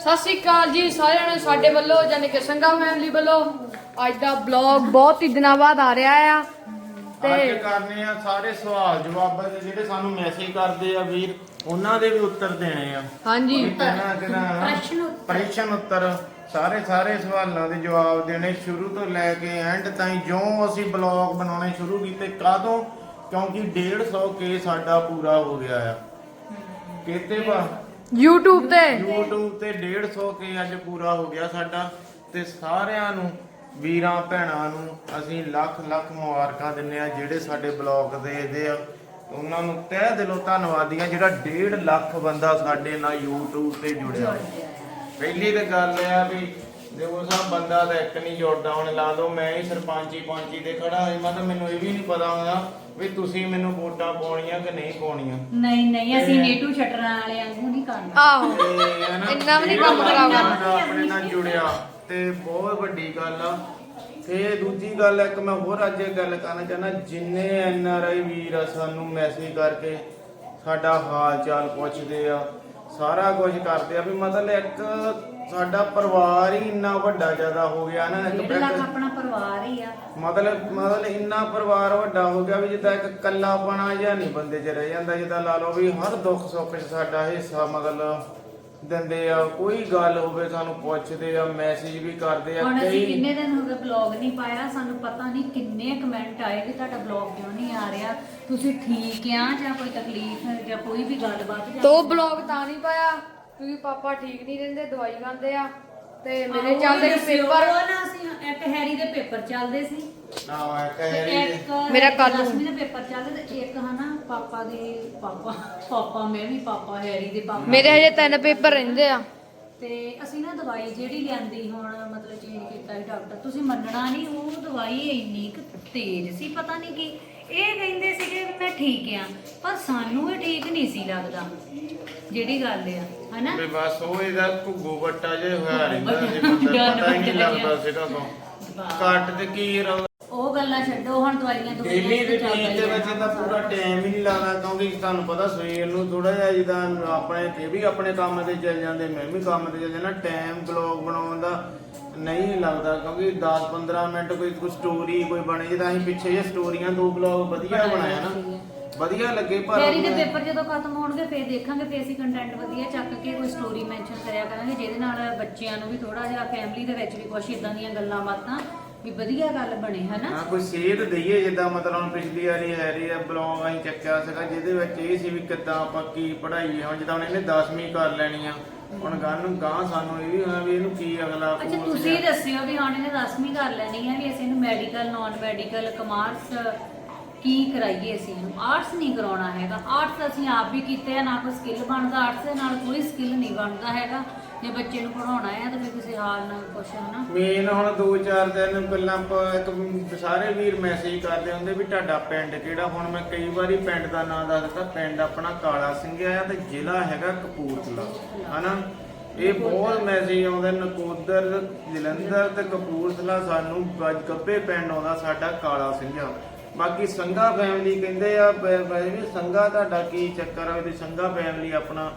ਸਤਿ ਸ਼੍ਰੀ ਅਕਾਲ ਜੀ ਸਾਰਿਆਂ ਨੂੰ ਸਾਡੇ ਵੱਲੋਂ ਯਾਨੀ ਕਿ ਸੰਗਾ ਫੈਮਿਲੀ ਵੱਲੋਂ ਅੱਜ ਦਾ ਬਲੌਗ ਬਹੁਤ ਹੀ ਦਿਨਾਂ ਬਾਅਦ ਆ ਰਿਹਾ ਆ। ਅੱਜ ਤੇ ਕਰਨੇ ਆ ਸਾਰੇ ਸਵਾਲ ਜਵਾਬਾਂ ਦੇ ਜਿਹੜੇ ਸਾਨੂੰ ਮੈਸੇਜ ਕਰਦੇ ਆ ਵੀਰ ਉਹਨਾਂ ਦੇ ਵੀ ਉੱਤਰ ਦੇਣੇ ਆ। ਹਾਂਜੀ। ਕਿਹਨਾਂ ਕਿਹਨਾਂ ਪ੍ਰਸ਼ਨ ਉੱਤਰ। ਸਾਰੇ ਸਾਰੇ ਸਵਾਲਾਂ ਦੇ ਜਵਾਬ ਦੇਣੇ ਸ਼ੁਰੂ ਤੋਂ ਲੈ ਕੇ ਐਂਡ ਤਾਈਂ ਜਿਉਂ ਅਸੀਂ ਬਲੌਗ ਬਣਾਉਣੇ ਸ਼ੁਰੂ ਕੀਤੇ ਕਾਦੋਂ ਕਿਉਂਕਿ 150 ਕੇ ਸਾਡਾ ਪੂਰਾ ਹੋ ਗਿਆ ਆ। ਕਿਤੇ ਵਾ YouTube ਤੇ। YouTube ਤੇ 150 ਕੇ ਅੱਜ ਪੂਰਾ ਹੋ ਗਿਆ ਸਾਡਾ ਤੇ ਸਾਰਿਆਂ ਨੂੰ, ਵੀਰਾਂ, ਭੈਣਾਂ ਨੂੰ ਅਸੀਂ ਲੱਖ ਲੱਖ ਮੁਬਾਰਕਾਂ ਦਿੰਨੇ ਆ ਜਿਹੜੇ ਸਾਡੇ ਬਲੌਗ ਦੇਖਦੇ ਆ। ਉਹਨਾਂ ਨੂੰ ਤਹਿ ਦਿਲੋਂ ਧੰਨਵਾਦੀਆਂ ਜਿਹੜਾ 1.5 ਲੱਖ ਬੰਦਾ ਸਾਡੇ ਨਾਲ YouTube ਤੇ ਜੁੜਿਆ। ਪਹਿਲੀ ਤਾਂ ਗੱਲ ਇਹ ਆ ਵੀ ਦੇਖੋ ਸਾਹਿਬ ਬੰਦਾ ਤਾਂ ਇੱਕ ਨਹੀਂ ਜੁੜਦਾ ਹੁਣ ਲਾ ਲਓ ਮੈਂ ਹੀ ਸਰਪੰਚੀ ਪੰਚੀ ਤੇ ਖੜਾ ਹੋਈ ਮੈਂ ਤਾਂ ਮੈਨੂੰ ਇਹ ਵੀ ਨਹੀਂ ਪਤਾ ਹੁੰਦਾ ਵੀ ਤੁਸੀਂ ਮੈਨੂੰ ਵੋਟਾਂ ਪਾਉਣੀਆਂ ਕਿ ਨਹੀਂ ਪਾਉਣੀਆਂ। ਨਹੀਂ ਨਹੀਂ ਅਸੀਂ ਨੇਟੂ ਸ਼ਟਰਾਂ ਵਾਲੇ ਵਾਂਗੂ ਨਹੀਂ ਕਰਨਾ। ਆਹੋ ਤੇ ਇੰਨਾ ਵੀ ਨੀ ਕੰਮ। ਜਿਹੜਾ ਆਪਣੇ ਨਾਲ ਜੁੜਿਆ ਤੇ ਬਹੁਤ ਵੱਡੀ ਗੱਲ ਆ। ਤੇ ਦੂਜੀ ਗੱਲ ਇੱਕ ਮੈਂ ਹੋਰ ਅੱਜ ਇਹ ਗੱਲ ਕਰਨਾ ਚਾਹੁੰਦਾ ਜਿੰਨੇ ਐਨ ਆਰ ਆਈ ਵੀਰ ਆ ਸਾਨੂੰ ਮੈਸੇਜ ਕਰਕੇ ਸਾਡਾ ਹਾਲ ਚਾਲ ਪੁੱਛਦੇ ਆ ਸਾਰਾ ਕੁਝ ਕਰਦੇ ਆ ਵੀ ਮਤਲਬ ਇੱਕ ਸਾਡਾ ਪਰਿਵਾਰ ਹੀ ਇੰਨਾ ਵੱਡਾ ਜ਼ਿਆਦਾ ਹੋ ਗਿਆ ਨਾ ਇੱਕ ਡੇਢ ਲੱਖ ਆਪਣਾ ਪਰਿਵਾਰ ਹੀ ਆ। ਮਤਲਬ ਮਤਲਬ ਇੰਨਾ ਪਰਿਵਾਰ ਵੱਡਾ ਹੋ ਗਿਆ ਵੀ ਜਿੱਦਾਂ ਇੱਕ ਕੱਲਾਪਣਾ ਜਿਹਾ ਨਹੀਂ ਬੰਦੇ 'ਚ ਰਹਿ ਜਾਂਦਾ ਜਿੱਦਾਂ ਲਾ ਲਓ ਵੀ ਹਰ ਦੁੱਖ ਸੁੱਖ 'ਚ ਸਾਡਾ ਹਿੱਸਾ ਮਤਲਬ ਦਿੰਦੇ ਆ ਕੋਈ ਗੱਲ ਹੋਵੇ ਸਾਨੂੰ ਪੁੱਛਦੇ ਆ ਮੈਸੇਜ ਵੀ ਕਰਦੇ ਆ ਹੁਣ ਅਸੀਂ ਕਿੰਨੇ ਦਿਨ ਹੋ ਗਏ ਬਲੌਗ ਨਹੀਂ ਪਾਇਆ ਸਾਨੂੰ ਪਤਾ ਨਹੀਂ ਕਿੰਨੇ ਕਮੈਂਟ ਆਏ ਕਿ ਤੁਹਾਡਾ ਬਲੌਗ ਕਿਉਂ ਨਹੀਂ ਆ ਰਿਹਾ। ਤੁਸੀਂ ਠੀਕ ਆ ਜਾਂ ਕੋਈ ਤਕਲੀਫ ਹੈ ਜਾਂ ਕੋਈ ਵੀ ਗੱਲਬਾਤ ਜਾਂ ਤੋ ਬਲੌਗ ਤਾਂ ਨਹੀਂ ਪਾਇਆ। ਕਿਉਂਕਿ ਪਾਪਾ ਠੀਕ ਨਹੀਂ ਰਹਿੰਦੇ ਦਵਾਈ ਖਾਂਦੇ ਆ ਤੇ ਮੇਰੇ ਚੱਲਦੇ ਪੇਪਰ। ਉਹ ਨਾ ਅਸੀਂ ਇੱਕ ਹੈਰੀ ਦੇ ਪੇਪਰ ਚੱਲਦੇ ਸੀ। ਨਾ ਇੱਕ ਹੈਰੀ ਮੇਰਾ ਨੂੰ। ਦਸਵੀਂ ਦੇ ਪੇਪਰ ਚੱਲਦੇ ਤੇ ਇੱਕ ਹਨਾ ਪਾਪਾ ਦੇ ਪਾਪਾ ਪਾਪਾ ਮੈਂ ਵੀ ਪਾਪਾ ਹੈਰੀ ਦੇ ਪਾਪਾ। ਮੇਰੇ ਹਜੇ ਤਿੰਨ ਪੇਪਰ ਰਹਿੰਦੇ ਆ। ਤੇ ਅਸੀਂ ਨਾ ਦਵਾਈ ਜਿਹੜੀ ਲਿਆਂਦੀ ਹੁਣ ਮਤਲਬ ਚੇਂਜ ਕੀਤਾ ਸੀ ਡਾਕਟਰ ਤੁਸੀਂ ਮੰਨਣਾ ਨਹੀਂ ਉਹ ਦਵਾਈ ਇੰਨੀ ਕੁ ਤੇਜ਼ ਸੀ ਪਤਾ ਨਹੀਂ ਕੀ। ਇਹ ਕਹਿੰਦੇ ਸੀਗੇ ਵੀ ਮੈਂ ਠੀਕ ਆ ਪਰ ਸਾਨੂੰ ਇਹ ਠੀਕ ਨਹੀਂ ਸੀ ਲੱਗਦਾ। ਜਿਹੜੀ ਗੱਲ ਆ ਹਨਾ? ਵੀ ਬਸ ਉਹ ਇਹਦਾ ਘੁੱਗੂ ਵੱਟਾ ਜਿਹਾ ਹੋਇਆ ਰਹਿੰਦਾ ਸੀ ਬੰਦਾ ਪਤਾ ਹੀ ਨਹੀਂ ਲੱਗਦਾ ਸੀਗਾ ਤੋਂ ਕੱਟ ਤੇ ਕੀ ਰੌਲਾ। ਉਹ ਗੱਲਾਂ ਛੱਡੋ ਹੁਣ ਦਵਾਈਆਂ ਡੇਲੀ ਦਵਾਈਆਂ ਦੇ ਤੇ ਵਿੱਚ ਇਹਦਾ ਪੂਰਾ ਟਾਈਮ ਹੀ ਨਹੀਂ ਲੱਗਦਾ ਕਿਉਂਕਿ ਤੁਹਾਨੂੰ ਪਤਾ ਸਵੇਰ ਨੂੰ ਥੋੜਾ ਜਿਹਾ ਜਿੱਦਾਂ ਆਪਣੇ ਤੇ ਵੀ ਆਪਣੇ ਕੰਮ ਤੇ ਚੱਲ ਜਾਂਦੇ ਮੈਂ ਵੀ ਕੰਮ ਤੇ ਚੱਲ ਜਾਂਦਾ ਟਾਈਮ ਬਲੌਗ ਬਣਾਉਣ ਦਾ ਨਹੀਂ ਲੱਗਦਾ ਕਿਉਂਕਿ 10-15 ਮਿੰਟ ਕੋਈ ਕੋਈ ਸਟੋਰੀ ਕੋਈ ਬਣੇ ਜਿੱਦਾਂ ਅਸੀਂ ਪਿੱਛੇ ਜੇ ਸਟੋਰੀਆਂ ਦੋ ਬਲੌਗ ਵਧੀਆ ਬਣਾਇਆ ਨਾ। ਵਧੀਆ ਲੱਗੇ ਪਰ ਫੇਰੀ ਦੇ ਪੇਪਰ ਜਦੋਂ ਖਤਮ ਹੋਣਗੇ ਫੇਰ ਦੇਖਾਂਗੇ ਫੇਰ ਅਸੀਂ ਕੰਟੈਂਟ ਵਧੀਆ ਚੱਕ ਕੇ ਕੋਈ ਸਟੋਰੀ ਮੈਂਸ਼ਨ ਕਰਿਆ ਕਰਾਂਗੇ ਜਿਹਦੇ ਨਾਲ ਬੱਚਿਆਂ ਨੂੰ ਵੀ ਥੋੜਾ ਜਿਹਾ ਫੈਮਿਲੀ ਦੇ ਵਿੱਚ ਵੀ ਕੁਝ ਇਦਾਂ ਦੀਆਂ ਗੱਲਾਂ ਬਾਤਾਂ ਵੀ ਵਧੀਆ ਗੱਲ ਬਣੇ ਹਨਾ? ਹਾਂ ਕੋਈ ਸੇਧ ਦਈਏ ਜਿੱਦਾਂ ਮਤਲਬ ਹੁਣ ਪਿਛਲੀ ਵਾਰੀ ਹੈਰੀ ਆ ਬਲੌਗ ਅਸੀਂ ਚੱਕਿਆ ਸੀਗਾ ਜਿਹਦੇ ਵਿੱਚ ਇਹ ਸੀ ਵੀ ਕਿੱਦਾਂ ਆਪਾਂ ਕੀ ਪੜ੍ਹਾਈਏ ਹੁਣ ਜਿੱਦਾਂ ਹੁਣ ਇਹਨੇ 10ਵੀਂ ਕਰ ਲੈਣੀ ਆ ਹੁਣ ਗਾਂ ਨੂੰ ਗਾਂ ਸਾਨੂੰ ਇਹ ਵੀ ਹੋਣਾ ਵੀ ਇਹਨੂੰ ਕੀ ਅਗਲਾ ਅੱਛਾ ਤੁਸੀਂ ਜਾਂ- ਦੱਸਿਓ ਵੀ ਹੁਣ ਇਹਨੇ 10ਵੀਂ ਕਰ ਲੈਣੀ ਹੈ ਵੀ ਅਸੀਂ ਇਹਨੂੰ ਮੈਡੀਕਲ ਨਾਨ ਮੈਡੀਕਲ ਕਮਰਸ ਕੀ ਕਰਾਈਏ ਅਸੀਂ ਇਹਨੂੰ? ਆਰਟਸ ਨਹੀਂ ਕਰਾਉਣਾ ਹੈਗਾ। ਆਰਟਸ ਅਸੀਂ ਆਪ ਵੀ ਕੀਤੇ ਆ ਨਾ ਕੋਈ ਸਕਿੱਲ ਬਣਦਾ। ਆਰਟਸ ਦੇ ਨਾਲ ਕੋਈ ਸਕਿੱਲ ਨਹੀਂ ਬਣਦਾ ਹੈਗਾ। ਜੇ ਬੱਚੇ ਨੂੰ ਪੜਾਉਣਾ ਹੈ ਤਾਂ ਫਿਰ ਕਿਸੇ ਹਾਲ ਨਾਲ ਕੁਛ ਹਨਾ ਮੇਨ ਹੁਣ 2-4 ਦਿਨ ਪਹਿਲਾਂ ਆਪਾਂ ਇੱਕ ਸਾਰੇ ਵੀਰ ਮੈਸੇਜ ਕਰਦੇ ਹੁੰਦੇ ਵੀ ਤੁਹਾਡਾ ਪਿੰਡ ਕਿਹੜਾ? ਹੁਣ ਮੈਂ ਕਈ ਵਾਰੀ ਪਿੰਡ ਦਾ ਨਾਮ ਦੱਸ ਪਿੰਡ ਆਪਣਾ ਕਾਲਾ ਸਿੰਘਿਆ ਆ ਤੇ ਜ਼ਿਲ੍ਹਾ ਹੈਗਾ ਕਪੂਰਥਲਾ, ਹਨਾ? ਇਹ ਬਹੁਤ ਮੈਸੇਜ ਆਉਂਦੇ, ਨਕੋਦਰ, ਜਲੰਧਰ ਤੇ ਕਪੂਰਥਲਾ ਸਾਨੂੰ ਗੱਜ ਪਿੰਡ ਆਉਂਦਾ ਸਾਡਾ ਕਾਲਾ ਸਿੰਘਿਆ। ਬਾਕੀ ਸੰਘਾ ਫੈਮਿਲੀ ਕਹਿੰਦੇ ਆ ਬ- ਵੀ ਸੰਘਾ ਤੁਹਾਡਾ ਕੀ ਚੱਕਰ ਆ ਵੀ ਸੰਘਾ ਫੈਮਿਲੀ ਆਪਣਾ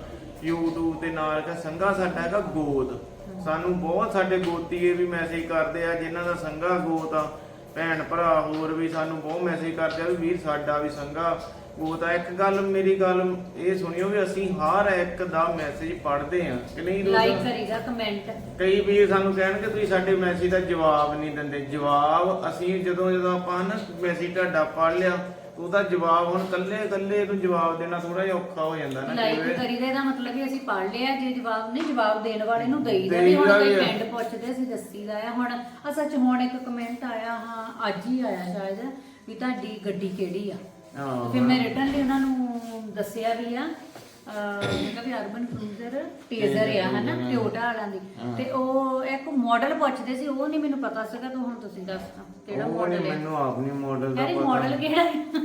YouTube ਤੇ ਨਾਲ ਕਿ ਸੰਘਾ ਸਾਡਾ ਹੈਗਾ ਗੋਦ। ਸਾਨੂੰ ਬਹੁਤ ਸਾਡੇ ਗੋਤੀਏ ਵੀ ਮੈਸੇਜ ਕਰਦੇ ਆ, ਜਿਨ੍ਹਾਂ ਦਾ ਸੰਘਾ ਗੋਤ ਆ, ਭੈਣ ਭਰਾ ਹੋਰ ਵੀ ਸਾਨੂੰ ਬਹੁਤ ਮੈਸੇਜ ਕਰਦੇ ਆ ਵੀ ਵੀਰ ਸਾਡਾ ਵੀ ਸੰਘਾ ਗੋਤ ਆ ਇੱਕ ਗੱਲ ਮੇਰੀ ਗੱਲ ਇਹ ਸੁਣਿਓ ਵੀ ਅਸੀਂ ਹਰ ਇੱਕ ਦਾ ਮੈਸੇਜ ਪੜ੍ਹਦੇ ਆ ਕਿ ਨਹੀਂ ਦੋਸਤੋ? ਲਾਈਕ ਕਰੀਦਾ ਕਮੈਂਟ ਕਈ ਵੀਰ ਸਾਨੂੰ ਕਹਿਣਗੇ ਤੁਸੀਂ ਸਾਡੇ ਮੈਸੇਜ ਦਾ ਜਵਾਬ ਨਹੀਂ ਦਿੰਦੇ ਜਵਾਬ ਅਸੀਂ ਜਦੋਂ ਜਦੋਂ ਆਪਾਂ ਨਾ ਮੈਸੇਜ ਤੁਹਾਡਾ ਪੜ੍ਹ ਲਿਆ ਉਹਦਾ ਜਵਾਬ ਹੁਣ ਕੱਲੇ ਕੱਲੇ ਨੂੰ ਜਵਾਬ ਦੇਣਾ ਥੋੜਾ ਜਿਹਾ ਔਖਾ ਹੋ ਜਾਂਦਾ ਨਾ ਲਾਈਕ ਕਰੀਦਾ ਇਹਦਾ ਮਤਲਬ ਕਿ ਅਸੀਂ ਪੜ੍ਹ ਲਿਆ ਜੇ ਜਵਾਬ ਨਹੀਂ ਜਵਾਬ ਦੇਣ ਵਾਲੇ ਨੂੰ ਦੇਈਦਾ ਵੀ ਦੇਈਦਾ ਹੁਣ ਕੋਈ ਵੀ ਆ। ਪਿੰਡ ਪੁੱਛਦੇ ਅਸੀਂ ਦੱਸੀਦਾ ਆ ਹੁਣ ਅਸਲ ਚ ਹੁਣ ਇੱਕ ਕਮੈਂਟ ਆਇਆ ਹਾਂ ਅੱਜ ਹੀ ਆਇਆ ਸ਼ਾਇਦ ਵੀ ਤੁਹਾਡੀ ਗੱਡੀ ਕਿਹੜੀ ਆ ਹਾਂ। ਫਿਰ ਮੈਂ ਰਿਟਰਨ ਲਈ ਉਹਨਾਂ ਨੂੰ ਦੱਸਿਆ ਵੀ ਆ ਅਹ ਮੈਂ ਕਿਹਾ ਵੀ ਅਰਬਨ ਕਰੂਜ਼ਰ ਟੇਜ਼ਰ ਆ ਹਨਾ ਟਿਓਟਾ ਵਾਲਿਆਂ ਦੀ। ਤੇ ਉਹ ਇੱਕ ਮਾਡਲ ਪੁੱਛਦੇ ਸੀ ਉਹ ਨਹੀਂ ਮੈਨੂੰ ਪਤਾ ਸੀਗਾ ਤਾਂ ਹੁਣ ਤੁਸੀਂ ਦੱਸ ਦਿਓ ਕਿਹੜਾ ਉਹ ਨੀ ਮਾਡਲ ਹੈ? ਮੈਨੂੰ ਆਪ ਨਹੀਂ ਮਾਡਲ ਦਾ ਯਾਰੀ ਪਤਾ। ਮਾਡਲ ਕਿਹੜਾ ਹੈ?